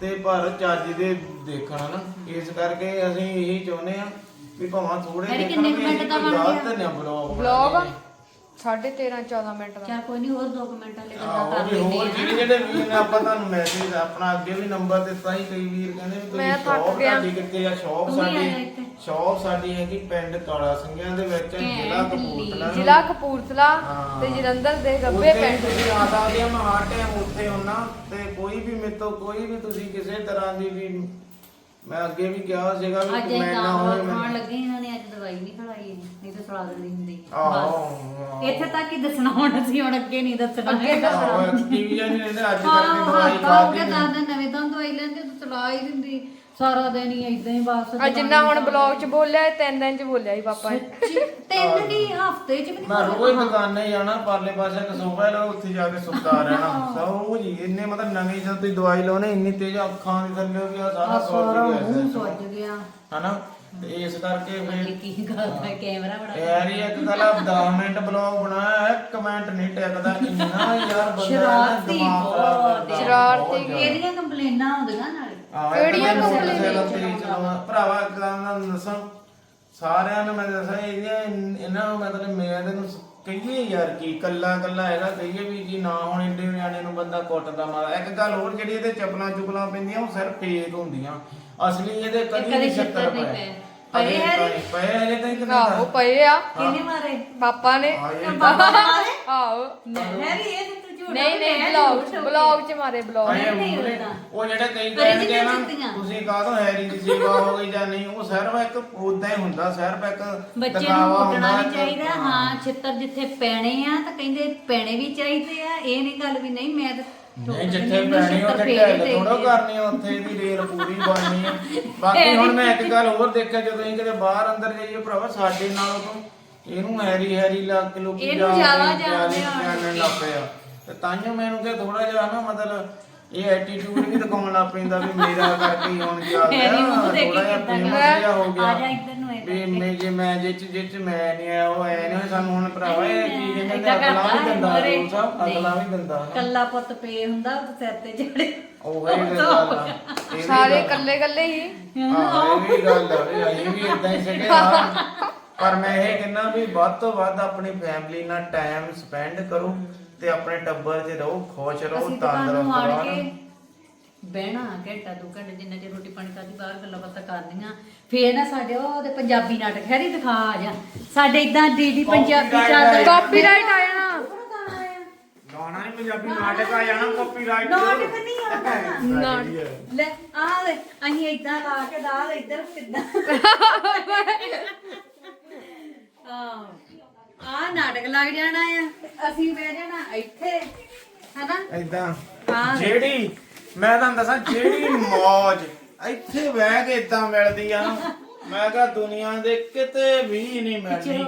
ਤੇ ਪਰ ਚੱਜ ਦੇ ਦੇਖਣ ਨਾ ਇਸ ਕਰਕੇ ਅਸੀਂ ਇਹੀ ਚਾਹੁੰਦੇ ਆ ਵੀ ਭਾਵੇਂ ਥੋੜੇ ਦੇਖਣ ਕਿੰਨੇ ਵੀ ਮਿੰਟ ਅਸੀਂ ਦਾ ਕੋਈ ਬਣ ਗਿਆ? ਗਲਤ ਨਾ ਬਲੌਗ ਵਲੌਗ 13.5 14 ਮਿੰਟ ਦਾ ਚਲ ਕੋਈ ਨਹੀਂ ਹੋਰ 2 ਮਿੰਟਾਂ ਲਈ ਗੱਲਾਂ ਆਹੋ ਕਰ ਵੀ ਹੋਰ ਲੈਂਦੇ ਜਿਹੜੇ ਜਿਹੜੇ ਵੀਰ ਨੇ ਆਪਾਂ ਤੁਹਾਨੂੰ ਮੈਸੇਜ ਆਪਣਾ ਅੱਗੇ ਵੀ ਨੰਬਰ ਦਿੱਤਾ ਸੀ ਕਈ ਵੀਰ ਕਹਿੰਦੇ ਵੀ ਮੈਂ ਤੁਸੀਂ ਥੱਕ ਸ਼ੌਪ ਗਿਆ। ਸਾਡੀ ਕਿੱਥੇ ਆ ਸ਼ੌਪ ਤੂੰ ਵੀ ਆ ਸਾਡੀ ਜਾ ਇੱਥੇ। ਸ਼ੌਪ ਸਾਡੀ ਹੈਗੀ ਪਿੰਡ ਕਾਲਾ ਸਿੰਘਾਂ ਦੇ ਵਿੱਚ ਜ਼ਿਲ੍ਹਾ ਕਪੂਰਥਲਾ ਜ਼ਿਲ੍ਹਾ ਕਪੂਰਥਲਾ ਹਾਂ। ਤੇ ਜਲੰਧਰ ਦੇ ਗੱਬੇ ਉੱਥੇ ਪਿੰਡ ਤੁਸੀਂ ਆ ਸਕਦੇ ਆ ਮੈਂ ਹਰ ਟਾਈਮ ਉੱਥੇ ਹੁੰਨਾ ਤੇ ਕੋਈ ਵੀ ਮੇਰੇ ਤੋਂ ਕੋਈ ਵੀ ਤੁਸੀਂ ਕਿਸੇ ਤਰ੍ਹਾਂ ਦੀ ਵੀ ਮੈਂ ਅੱਗੇ ਵੀ ਕਿਹਾ ਸੀਗਾ ਅੱਜ ਵੀ ਇਹ ਮੈਂ ਨਾ ਖਾਣ ਮੈਂ ਲੱਗੇ ਇਹਨਾਂ ਨੇ ਅੱਜ ਦਵਾਈ ਨਹੀਂ ਖੜਾਈ ਨਹੀਂ ਤਾਂ ਸੜਾ ਦਿੰਦੀ ਹੁੰਦੀ ਆਹੋ। ਇੱਥੇ ਤੱਕ ਹੀ ਦੱਸਣਾ ਹੁਣ ਅਸੀਂ ਹੁਣ ਅੱਗੇ ਨਹੀਂ ਦੱਸਣਾ ਅੱਗੇ। ਆਹੋ ਟੀਵੀ ਨਹੀਂ ਰਹਿੰਦੇ ਅੱਜ ਹਾਂ ਹਾਂ ਦਵਾਈ ਖਾਦੀ ਦਸ ਦਿਨ ਨਵੇਂ ਤਾਂ ਦਵਾਈ ਲੈਂਦੇ ਤਾਂ ਚਲਾ ਹੀ ਦਿੰਦੀ ਸਾਰਾ ਦਿਨ ਹੀ ਇਦਾਂ ਹੀ ਬਸ ਆ ਜਿੰਨਾ ਹੁਣ ਬਲੌਗ 'ਚ ਬੋਲਿਆ ਇਹ ਤਿੰਨ ਦਿਨ 'ਚ ਬੋਲਿਆ ਸੀ ਪਾਪਾ ਨੇ। ਸੱਚੀ, ਤਿੰਨ ਨਹੀਂ ਹਫ਼ਤੇ ਚ ਵੀ ਨਹੀਂ ਮੈਂ ਰੋਜ਼ ਦੁਕਾਨੇ ਜਾਣਾ ਪਰਲੇ ਪਾਸੇ ਇੱਕ ਸੋਫਾ ਲਓ ਉੱਥੇ ਜਾ ਕੇ ਸੁੱਤਾ ਰਹਿਣਾ। ਸੋ ਜੀ ਇੰਨੇ ਮਤਲਬ ਨਵੀਂ ਜਦ ਤੁਸੀਂ ਦਵਾਈ ਲਾਉਣੇ ਇੰਨੀ ਤੇਜ਼ ਅੱਖਾਂ ਦੇ ਥੱਲੇ ਵੀ ਆ ਸਾਰਾ ਸਾਰਾ ਸੁੱਜ ਮੂੰਹ ਗਿਆ ਸੁੱਜ ਗਿਆ। ਹਨਾ? ਤੇ ਇਸ ਕਰਕੇ ਫਿਰ ਕੀ ਗੱਲ ਹੈ ਕੈਮਰਾ ਬੜਾ ਯਾਰ ਇਹ ਇੱਕ ਗੱਲ ਆ 10 ਮਿੰਟ ਬਲੌਗ ਬਣਾਇਆ ਹੈ ਕਮੈਂਟ ਨਹੀਂ ਟਿਕਦਾ ਇੰਨਾ ਯਾਰ ਬੰਦਾ ਸ਼ਰਾਰਤੀ ਬਹੁਤ। ਸ਼ਰਾਰਤੀ। ਇਹਦੀਆਂ ਕੰਪਲੇਨਾਂ ਆਉਂਦੀਆਂ ਨਾਲੇ। ਆਹ, ਕਿਹੜੀਆਂ ਇੱਕ ਤਾਂ ਕੰਪਲੇਨਾਂ? ਮੋਟਰਸਾਈਕਲ ਤੇ ਚਲਾਉਣਾ। ਭਰਾਵਾ ਇੱਕ ਗੱਲ ਮੈਂ ਦੱਸਾਂ ਸਾਰਿਆਂ ਨੂੰ ਮੈਂ ਦੱਸਾਂ ਇਹਦੀਆਂ ਇਹਨਾਂ ਨੂੰ ਮਤਲਬ ਮੈਂ ਤੈਨੂੰ ਕਹੀਏ ਯਾਰ ਕੀ ਕੱਲਾ ਕੱਲਾ ਹੈਗਾ ਕਹੀਏ ਵੀ ਜੀ ਨਾ ਹੁਣ ਇੰਡੇ ਨਿਆਣੇ ਨੂੰ ਬੰਦਾ ਕੁੱਟਦਾ ਮਾਰਾ ਇੱਕ ਗੱਲ ਹੋਰ ਜਿਹੜੀ ਇਹਦੇ ਚੱਪਲਾਂ ਚੁਪਲਾਂ ਪੈਂਦੀਆਂ ਉਹ ਸਿਰਫ ਫੇਕ ਹੁੰਦੀਆਂ। ਅਸਲੀ ਇਹਦੇ ਕਦੀ ਕਦੇ ਨਹੀਂ ਛਿੱਤਰ ਛੱਤਰ ਨਹੀਂ ਪਏ। ਪਏ। ਪਏ ਹੈ ਨੀ? ਪਏ ਹਲੇ ਤਾਂ ਇੱਕ ਆਹੋ ਪਏ ਆ। ਕਿਹਨੇ ਮਾਰੇ? ਪਾਪਾ ਨੇ। ਆਹੋ। ਮੈਂ ਵੀ ਇਹ ਝੂਠ ਨਹੀਂ ਨਹੀਂ ਬਲੌਗ ਬਲੌਗ 'ਚ ਮਾਰੇ ਬਲੌਗ ਆਏ ਨਹੀਂ ਮੂਹਰੇ, ਹੁੰਦਾ। ਉਹ ਜਿਹੜੇ ਕਈ ਕਹਿਣਗੇ ਇਹਦੀਆਂ ਨਾ ਜੁੱਤੀਆਂ। ਤੁਸੀਂ ਕਾਹਤੋਂ ਹੈਰੀ ਦੀ ਸੇਵਾ ਹੋ ਗਈ ਜਾਂ ਨਹੀਂ ਉਹ ਸਿਰਫ ਇੱਕ ਉਦਾਂ ਹੀ ਹੁੰਦਾ ਸਿਰਫ ਇੱਕ ਬੱਚੇ ਨੂੰ ਦਿਖਾਵਾ ਹੁੰਦਾ ਨਹੀਂ ਇੱਕ- ਚਾਹੀਦਾ ਹਾਂ ਛਿੱਤਰ ਜਿੱਥੇ ਪੈਣੇ ਆ ਤਾਂ ਕਹਿੰਦੇ ਪੈਣੇ ਵੀ ਚਾਹੀਦੇ ਆ ਇਹ ਨਹੀਂ ਗੱਲ ਵੀ ਨਹੀਂ ਮੈਂ ਤਾਂ ਨਹੀਂ ਜਿੱਥੇ ਪੈਣੀ ਉੱਥੇ ਢਿੱਲ ਥੋੜਾ ਕਰਨੀ ਆ, ਉੱਥੇ ਦੀ ਰੇਲ ਪੂਰੀ ਬਣਨੀ ਆ। ਬਾਕੀ ਹੁਣ ਮੈਂ ਇੱਕ ਗੱਲ ਹੋਰ ਦੇਖਿਆ ਜਦੋਂ ਅਸੀਂ ਕਿਤੇ ਬਾਹਰ ਅੰਦਰ ਜਾਈਏ ਭਰਾਵਾ ਸਾਡੇ ਨਾਲੋਂ ਤੋਂ ਇਹਨੂੰ ਹੈਰੀ ਹੈਰੀ ਲੱਗ ਕੇ ਲੋਕੀ ਇਹਨੂੰ ਜ਼ਿਆਦਾ ਜਾਣੇ ਜਾਣਦੇ ਆ। ਜਾਣਨ ਲੱਗ ਪਏ ਆ। ਤੇ ਤਾਂਹੀਓ ਮੈਨੂੰ ਕਿ ਥੋੜਾ ਜਿਹਾ ਨਾ ਮਤਲਬ ਇਹ ਐਟੀਟਿਊਡ ਵੀ ਦਿਖਾਉਣ ਲੱਗ ਪੈਂਦਾ ਵੀ ਮੇਰਾ ਕਰਕੇ ਹੀ ਹੁਣ ਹੈਰੀ ਰਿਹਾ ਮੂੰਹ ਦੇਖ ਕੇ ਕਿੱਦਾਂ ਜਿਹਾ ਹੋ ਗਿਆ। ਆ ਜਾ ਇੱਧਰ ਨੂੰ ਇਹ ਵੀ ਮੈਂ ਜੇ ਮੈਂ ਜਿੱਚ ਜਿੱਚ ਮੈਂ ਨਹੀਂ ਆਇਆ ਉਹ ਐ ਨਹੀਂ ਸਾਨੂੰ ਹੁਣ ਭਰਾਵਾ ਇਹ ਕੀ ਕਹਿੰਦੇ ਅਗਲਾ ਵੀ ਦਿੰਦਾ ਮੋਰੇ। ਰੂਲ ਸਾਹਿਬ ਅਗਲਾ ਵੀ ਦਿੰਦਾ ਕੱਲਾ ਪੁੱਤ ਪੇ ਹੁੰਦਾ ਉਹ ਸਿਰ ਤੇ ਜਿਹੜੇ ਉਹ ਇਹ ਗੱਲ ਆ। ਇਹ ਸਾਰੇ। ਇਕੱਲੇ ਇਕੱਲੇ ਹੀ? ਹਾਂ। ਇਹ ਵੀ ਗੱਲ ਆ। ਅਸੀਂ ਵੀ ਇਦਾਂ ਹੀ ਹਾਂ ਪਰ ਮੈਂ ਇਹ ਕਹਿੰਦਾ ਵੀ ਵੱਧ ਤੋਂ ਵੱਧ ਆਪਣੀ ਫੈਮਿਲੀ ਨਾਲ ਟਾਈਮ ਸਪੈਂਡ ਕਰੋ। ਤੇ ਆਪਣੇ ਟੱਬਰ 'ਚ ਰਹੋ ਖੁਸ਼ ਰਹੋ ਅਸੀਂ ਦੁਕਾਨ ਨੂੰ ਤੰਦਰੁਸਤ ਆਣ ਰਹੋ ਕੇ ਬਹਿਣਾ ਘੰਟਾ ਦੋ ਘੰਟੇ ਜਿੰਨਾ ਚਿਰ ਰੋਟੀ ਪਾਣੀ ਖਾਦੀ ਬਾਹਰ ਗੱਲਾਂ ਬਾਤਾਂ ਕਰਨੀਆਂ। ਫੇਰ ਨਾ ਸਾਡੇ ਉਹ ਉਹਦੇ ਪੰਜਾਬੀ ਨਾਟਕ ਹੈਰੀ ਦਿਖਾ ਆ ਜਾ। ਸਾਡੇ ਇਦਾਂ ਡੀਡੀ ਪੰਜਾਬੀ ਚੱਲਦਾ। ਕਾਪੀਰਾਈਟ ਆ ਜਾਣਾ ਗਾਣਾ ਹੀ ਪੰਜਾਬੀ ਨਾਟਕ ਆ ਜਾਣਾ ਕਾਪੀਰਾਈਟ ਨਾਟਕ ਨਹੀਂ ਆਉਂਦਾ ਨਾ ਲੈ ਆ ਲੈ ਅਸੀਂ ਇਦਾਂ ਲਾ ਕੇ ਦਾਲ ਇੱਧਰ ਕਿੱਦਾਂ। ਆ ਆ ਨਾਟਕ ਲੱਗ ਜਾਣਾ ਆ ਤੇ ਅਸੀਂ ਬਹਿ ਜਾਣਾ ਇੱਥੇ ਹਨਾ ਇਦਾਂ ਹਾਂ। ਜਿਹੜੀ ਮੈਂ ਤੁਹਾਨੂੰ ਦੱਸਾਂ ਜਿਹੜੀ ਮੌਜ ਇੱਥੇ ਬਹਿ ਕੇ ਇਦਾਂ ਮਿਲਦੀ ਆ ਨਾ ਮੈਂ ਕਿਹਾ ਦੁਨੀਆ ਦੇ ਕਿਤੇ ਵੀ ਨਹੀਂ ਮਿਲਦੀ ਨੀ।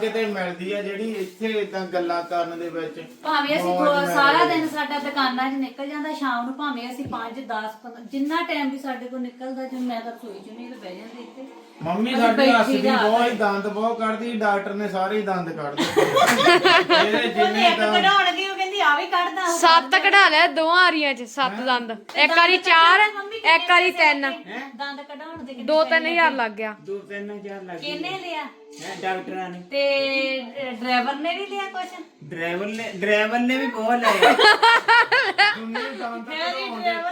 ਕਿਤੇ ਮਿਲਦੀ ਆ ਜਿਹੜੀ ਇੱਥੇ ਇਦਾਂ ਗੱਲਾਂ ਕਰਨ ਦੇ ਵਿੱਚ ਭਾਵੇਂ ਅਸੀਂ ਥੋ- ਮਿਲਦੀ ਸਾਰਾ। ਦਿਨ ਸਾਡਾ ਦੁਕਾਨਾਂ 'ਚ ਨਿਕਲ ਜਾਂਦਾ ਸ਼ਾਮ ਨੂੰ ਭਾਵੇਂ ਅਸੀਂ 5 10 15 ਜਿੰਨਾ ਟਾਈਮ ਵੀ ਸਾਡੇ ਕੋਲ ਨਿਕਲਦਾ ਜੇ ਮੈਂ ਤਾਂ ਰਸੋਈ 'ਚ ਨਹੀਂ ਤੇ ਬਹਿ ਜਾਂਦੇ ਇੱਥੇ ਮੰਮੀ ਸਾਡੀ ਹੱਸਦੀ ਬਹੁਤ ਹੀ ਦੰਦ ਬਹੁਤ ਕੱਢਦੀ ਡਾਕਟਰ ਨੇ ਸਾਰੇ ਹੀ ਦੰਦ ਕੱਢ ਦਿੱਤੇ। ਇਹਦੇ ਜਿੰਨੇ ਦੰਦ ਕਢਾਉਣਗੇ ਉਹ ਕਹਿੰਦੀ ਆ ਵੀ ਕੱਢਦਾ ਸੱਤ ਕਢਾ ਲਿਆ ਦੋਹਾਂ ਆਰੀਆਂ 'ਚ ਸੱਤ ਦੰਦ। ਇੱਕ ਵਾਰੀ ਚਾਰ ਮੰਮੀ ਇੱਕ ਵਾਰੀ ਤਿੰਨ। ਦੰਦ ਕਢਾਉਣ ਦੇ ਕਿੰਨੇ ਦੋ ਤਿੰਨ ਹਜ਼ਾਰ ਲੱਗ ਗਿਆ। ਦੋ ਤਿੰਨ ਹਜ਼ਾਰ ਲੱਗ ਕਿਹਨੇ ਲਿਆ? ਗਏ ਡਾਕਟਰਾਂ ਨੇ। ਤੇ ਡਰਾਈਵਰ ਨੇ ਵੀ ਲਿਆ ਕੁਛ? ਡਰਾਈਵਰ ਨੇ ਡਰਾਈਵਰ ਨੇ ਵੀ ਬਹੁਤ ਲਏ ਉਹਨੇ ਦੰਦ ਕਢਾਉਂਦੇ।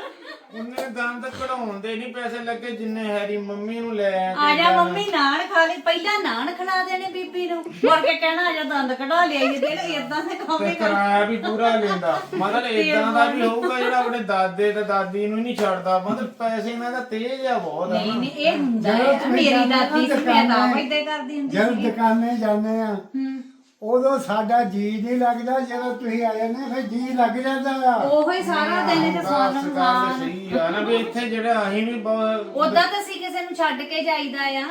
ਉਹਨੇ ਦੰਦ ਕਢਾਉਂਦੇ ਨਹੀਂ ਪੈਸੇ ਲੱਗੇ ਜਿੰਨੇ ਹੈਰੀ ਮੰਮੀ ਨੂੰ ਲੈ ਕੇ ਆ ਜਾ। ਮੰਮੀ ਨਾਨ ਖਾ ਲਈ। ਪਹਿਲਾਂ ਨਾਨ ਖਿਲਾ ਦੇਣੇ ਬੀਬੀ ਨੂੰ। ਮੁੜ ਕੇ ਕਹਿਣਾ ਆ ਜਾ ਦੰਦ ਕਢਾ ਲਿਆਈਏ ਤੇ ਇਦਾਂ ਦੇ ਕੰਮ ਤੇ ਹੀ ਕਰ। ਕਿਰਾਇਆ ਵੀ ਪੂਰਾ ਲੈਂਦਾ। ਮਤਲਬ ਇਦਾਂ ਦਾ ਵੀ ਹੋਊਗਾ ਜਿਹੜਾ ਆਪਣੇ ਦਾਦੇ ਤੇ ਦਾਦੀ ਨੂੰ ਨਹੀਂ ਛੱਡਦਾ। ਮਤਲਬ ਪੈਸੇ ਇਹਨਾਂ ਦਾ ਤੇਜ਼ ਆ ਬਹੁਤ। ਆ ਨਹੀਂ। ਨਹੀਂ ਇਹ ਹੁੰਦਾ ਮੇਰੀ ਦਾਦੀ ਸੀ ਮੈਂ ਤਾਂ ਆਪ ਏਦਾਂ ਕਰਦੀ ਹੁੰਦੀ ਜਦ ਸੀ। ਦੁਕਾਨੇ ਜਾਂਦੇ ਆ ਹੂੰ। ਉਦੋਂ ਸਾਡਾ ਜੀ ਨਹੀਂ ਲੱਗਦਾ ਜਦੋਂ ਤੁਸੀਂ ਆ ਜਾਂਦੇ ਫਿਰ ਜੀ ਲੱਗ ਜਾਂਦਾ। ਆ ਉਹੋ ਹੀ ਸਾਰਾ ਦਿਨ ਤੇ ਗੱਲ ਮਾਨ ਸਹੀ ਆ ਨਾ ਵੀ ਇੱਥੇ ਜਿਹੜਾ ਅਸੀਂ ਵੀ ਬਹੁਤ ਉਦਾਂ ਤਾਂ ਅਸੀਂ ਕਿਸੇ ਨੂੰ ਛੱਡ ਕੇ ਜਾਈਦਾ ਆ।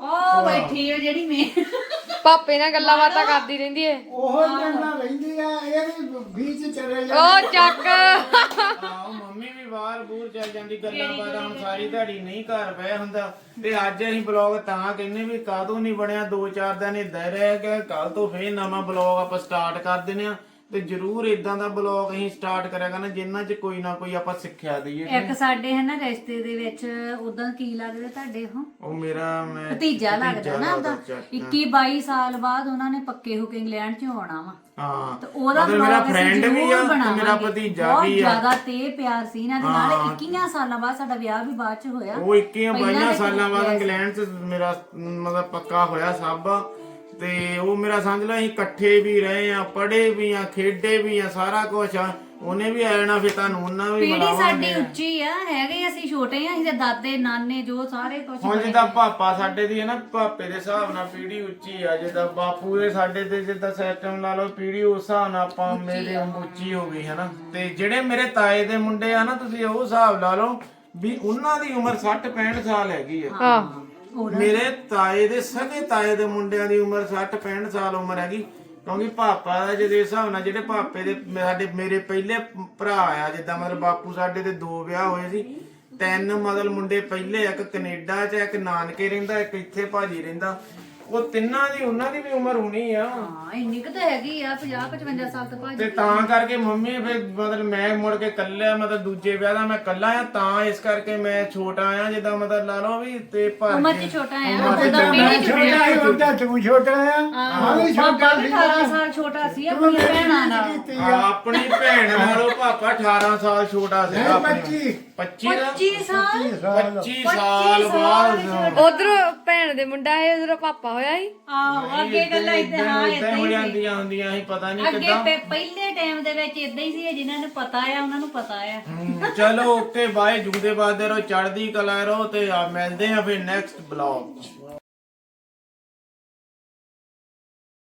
ਉਹ ਬੈਠੀ ਹੋ। ਜਿਹੜੀ ਮੈਂ ਪਾਪੇ ਨਾਲ ਗੱਲਾਂ ਬਾਤਾਂ ਕਰਦੀ ਰਹਿੰਦੀ ਏ। ਉਹ ਜੰਨਾ ਰਹਿੰਦੀ ਆ ਇਹ ਵੀ ਵਿੱਚ ਚਲੇ ਜਾ ਉਹ ਚੱਕ। ਆਹੋ ਮੰਮੀ ਵੀ ਬਾਹਰ ਬੂਰ ਚੱਲ ਜਾਂਦੀ ਗੱਲਾਂ ਬਾਤਾਂ ਹੁਣ ਸਾਰੀ ਦਿਹਾੜੀ ਨਹੀਂ ਘਰ ਬਹਿ ਹੁੰਦਾ। ਤੇ ਅੱਜ ਅਸੀਂ ਬਲੌਗ ਤਾਂ ਕਹਿੰਨੇ ਵੀ ਕਾਦੋਂ ਨਹੀਂ ਬਣਿਆ ਦੋ ਚਾਰ ਦਿਨ ਏਦਾਂ ਹੀ ਰਹਿ ਗਿਆ ਕੱਲ ਤੋਂ ਫੇਰ ਨਵਾਂ ਬਲੌਗ ਆਪਾਂ ਸਟਾਰਟ ਕਰ ਦਿੰਨੇ ਆ ਤੇ ਜਰੂਰ ਇਦਾਂ ਦਾ ਬਲੌਗ ਅਸੀਂ ਸਟਾਰਟ ਕਰਿਆ ਕਰਨਾ ਜਿੰਨਾਂ 'ਚ ਕੋਈ ਨਾ ਕੋਈ ਆਪਾਂ ਸਿੱਖਿਆ ਦਈਏ ਇੱਕ ਸਾਡੇ ਹੈ ਨਾ ਰਿਸ਼ਤੇ ਦੇ ਵਿੱਚ ਉਦੋਂ ਕੀ ਲੱਗਦੇ ਤੁਹਾਡੇ ਉਹ? ਉਹ ਮੇਰਾ ਮੈਂ ਭਤੀਜਾ ਲੱਗਦਾ ਨਾ ਉਹਦਾ ਚਾਚਾ। 21 22 ਸਾਲ ਬਾਅਦ ਉਹਨਾਂ ਨੇ ਪੱਕੇ ਹੋ ਕੇ ਇੰਗਲੈਂਡ 'ਚ ਆਉਣਾ ਵਾ। ਹਾਂ। ਤੇ ਉਹਦਾ ਮੇਰਾ ਫਰੈਂਡ ਵੀ ਆ ਤੇ ਮੇਰਾ। ਭਤੀਜਾ ਬਹੁਤ ਵੀ ਆ। ਜ਼ਿਆਦਾ ਤੇ ਪਿਆਰ ਸੀ ਇਹਨਾਂ ਦੇ ਨਾਲ। 21 ਸਾਲਾਂ ਬਾਅਦ ਸਾਡਾ ਵਿਆਹ ਵੀ ਬਾਅਦ 'ਚ ਹੋਇਆ। ਉਹ 21 ਪਹਿਲਾਂ 22 ਤੇ ਸਾਲਾਂ ਬਾਅਦ। ਇੰਗਲੈਂਡ 'ਚ ਮੇਰਾ ਮਤਲਬ ਪੱਕਾ ਹੋਇਆ ਸਭ। ਤੇ ਉਹ ਮੇਰਾ ਸਮਝ ਲਓ ਅਸੀਂ ਇਕੱਠੇ ਵੀ ਰਹੇ ਆ ਪੜ੍ਹੇ ਵੀ ਆ ਖੇਡੇ ਵੀ ਆ ਸਾਰਾ ਕੁਝ ਆ। ਉਹਨੇ ਵੀ ਆ ਜਾਣਾ ਫਿਰ ਤੁਹਾਨੂੰ ਉਹਨਾਂ ਵੀ ਪੀੜੀ ਸਾਡੀ ਉੱਚੀ ਆ ਹੈਗੇ ਅਸੀਂ ਛੋਟੇ ਆ ਅਸੀਂ ਤੇ ਦਾਦੇ ਨਾਨੇ ਜੋ ਸਾਰੇ ਕੁਝ ਹੁਣ ਜਿੱਦਾਂ ਪਾਪਾ ਸਾਡੇ ਦੀ ਹੈ ਨਾ ਪਾਪੇ ਦੇ ਹਿਸਾਬ ਨਾਲ ਪੀੜੀ ਉੱਚੀ ਆ ਜਿੱਦਾਂ ਬਾਪੂ ਦੇ ਸਾਡੇ ਤੇ ਜਿੱਦਾਂ ਸਿਸਟਮ ਲਾ ਲਓ ਪੀੜੀ ਉਸ ਹਿਸਾਬ ਨਾਲ ਆਪਾਂ ਮੇਰੇ ਉੱਚੀ ਹੋ ਗਈ ਹੈ ਨਾ ਤੇ ਜਿਹੜੇ ਮੇਰੇ ਤਾਏ ਦੇ ਮੁੰਡੇ ਆ ਨਾ ਤੁਸੀਂ ਉਹ ਹਿਸਾਬ ਲਾ ਲਓ ਵੀ ਉਹਨਾਂ ਦੀ ਉਮਰ 60 65 ਸਾਲ ਹੈਗੀ ਆ। ਆਹ ਮੇਰੇ ਤਾਏ ਦੇ, ਸਗੇ ਤਾਏ ਦੇ ਮੁੰਡਿਆਂ ਦੀ ਉਮਰ 60 65 ਸਾਲ ਉਮਰ ਹੈਗੀ। ਕਿਉਂਕਿ ਪਾਪਾ ਦਾ ਜਿਹਦੇ ਹਿਸਾਬ ਨਾਲ ਜਿਹੜੇ ਪਾਪੇ ਦੇ ਸਾਡੇ ਮੇਰੇ ਪਹਿਲੇ ਭਰਾ ਆ ਜਿੱਦਾਂ ਮਤਲਬ ਬਾਪੂ ਸਾਡੇ ਦੇ ਦੋ ਵਿਆਹ ਹੋਏ ਸੀ। ਤਿੰਨ ਮਤਲਬ ਮੁੰਡੇ ਪਹਿਲੇ ਇੱਕ ਕੈਨੇਡਾ 'ਚ ਇੱਕ ਨਾਨਕੇ ਰਹਿੰਦਾ, ਇੱਕ ਇੱਥੇ ਭਾਜੀ ਰਹਿੰਦਾ। ਉਹ ਤਿੰਨਾਂ ਦੀ ਉਹਨਾਂ ਦੀ ਵੀ ਉਮਰ ਹੋਣੀ ਆ। ਹਾਂ ਇੰਨੀ ਕੁ ਤਾਂ ਹੈਗੀ ਆ 50 55 ਸਾਲ ਤੋਂ ਭਾਜੀ ਤੇ ਤਾਂ ਕਰਕੇ ਮੰਮੀ ਫਿਰ ਮਤਲਬ ਮੈਂ ਮੁੜ ਕੇ ਕੱਲਿਆ ਮਤਲਬ ਦੂਜੇ ਵਿਆਹ ਦਾ ਮੈਂ ਕੱਲਾ ਆ ਤਾਂ ਇਸ ਕਰਕੇ ਮੈਂ ਛੋਟਾ ਆ ਜਿੱਦਾਂ ਮਤਲਬ ਲਾ ਲਓ ਵੀ ਤੇ ਭਾਜੀ ਉਮਰ 'ਚ ਛੋਟਾ ਆ ਉਮਰ 'ਚ ਉਹਦਾ ਮੈਂ ਪੀੜੀ 'ਚ ਛੋਟਾ ਹੀ ਹੁੰਦਾ ਤੂੰ ਛੋਟਾ ਆ। ਹਾਂ ਵੀ ਛੋਟਾ ਬਾਬਾ ਵੀ ਸੀ 18 ਸਾਲ ਛੋਟਾ ਸੀ ਆਪਣੀ ਭੈਣਾਂ ਨਾਲ। ਕੀਤੀ ਆ, ਆਪਣੀ ਭੈਣ ਨਾਲੋਂ ਪਾਪਾ 18 ਸਾਲ ਛੋਟਾ ਸੀਗਾ ਆਪਣੀ। 25 25 ਦਾ? 25 ਸਾਲ? 25 ਸਾਲ। ਬਾਅਦ। ਉਧਰ ਭੈਣ ਦੇ ਮੁੰਡਾ ਹੈ ਉਧਰ ਪਾਪਾ ਹੋਇਆ ਆਹੋ ਅੱਗੇ ਗੱਲਾਂ ਇਦਾਂ ਹਾਂ ਇਦਾਂ ਹੋ। ਜਾਂਦੀਆਂ ਹੁੰਦੀਆਂ ਸੀ ਪਤਾ ਨਹੀਂ ਅੱਗੇ ਕਿੱਦਾਂ। ਪਹਿ- ਪਹਿਲੇ ਟਾਈਮ ਦੇ ਵਿੱਚ ਇਦਾਂ ਹੀ ਸੀ ਜਿਨ੍ਹਾਂ ਨੂੰ ਪਤਾ ਆ ਉਹਨਾਂ ਨੂੰ ਪਤਾ ਆ। ਹਮ, ਚਲੋ ਓਕੇ ਬਾਏ ਜੁਗਦੇ ਬਾਦੇ ਰਹੋ ਚੜ੍ਹਦੀ ਕਲਾ ਰਹੋ ਤੇ ਆ ਮਿਲਦੇ ਆ ਫਿਰ ਨੈਕਸਟ ਬਲੌਗ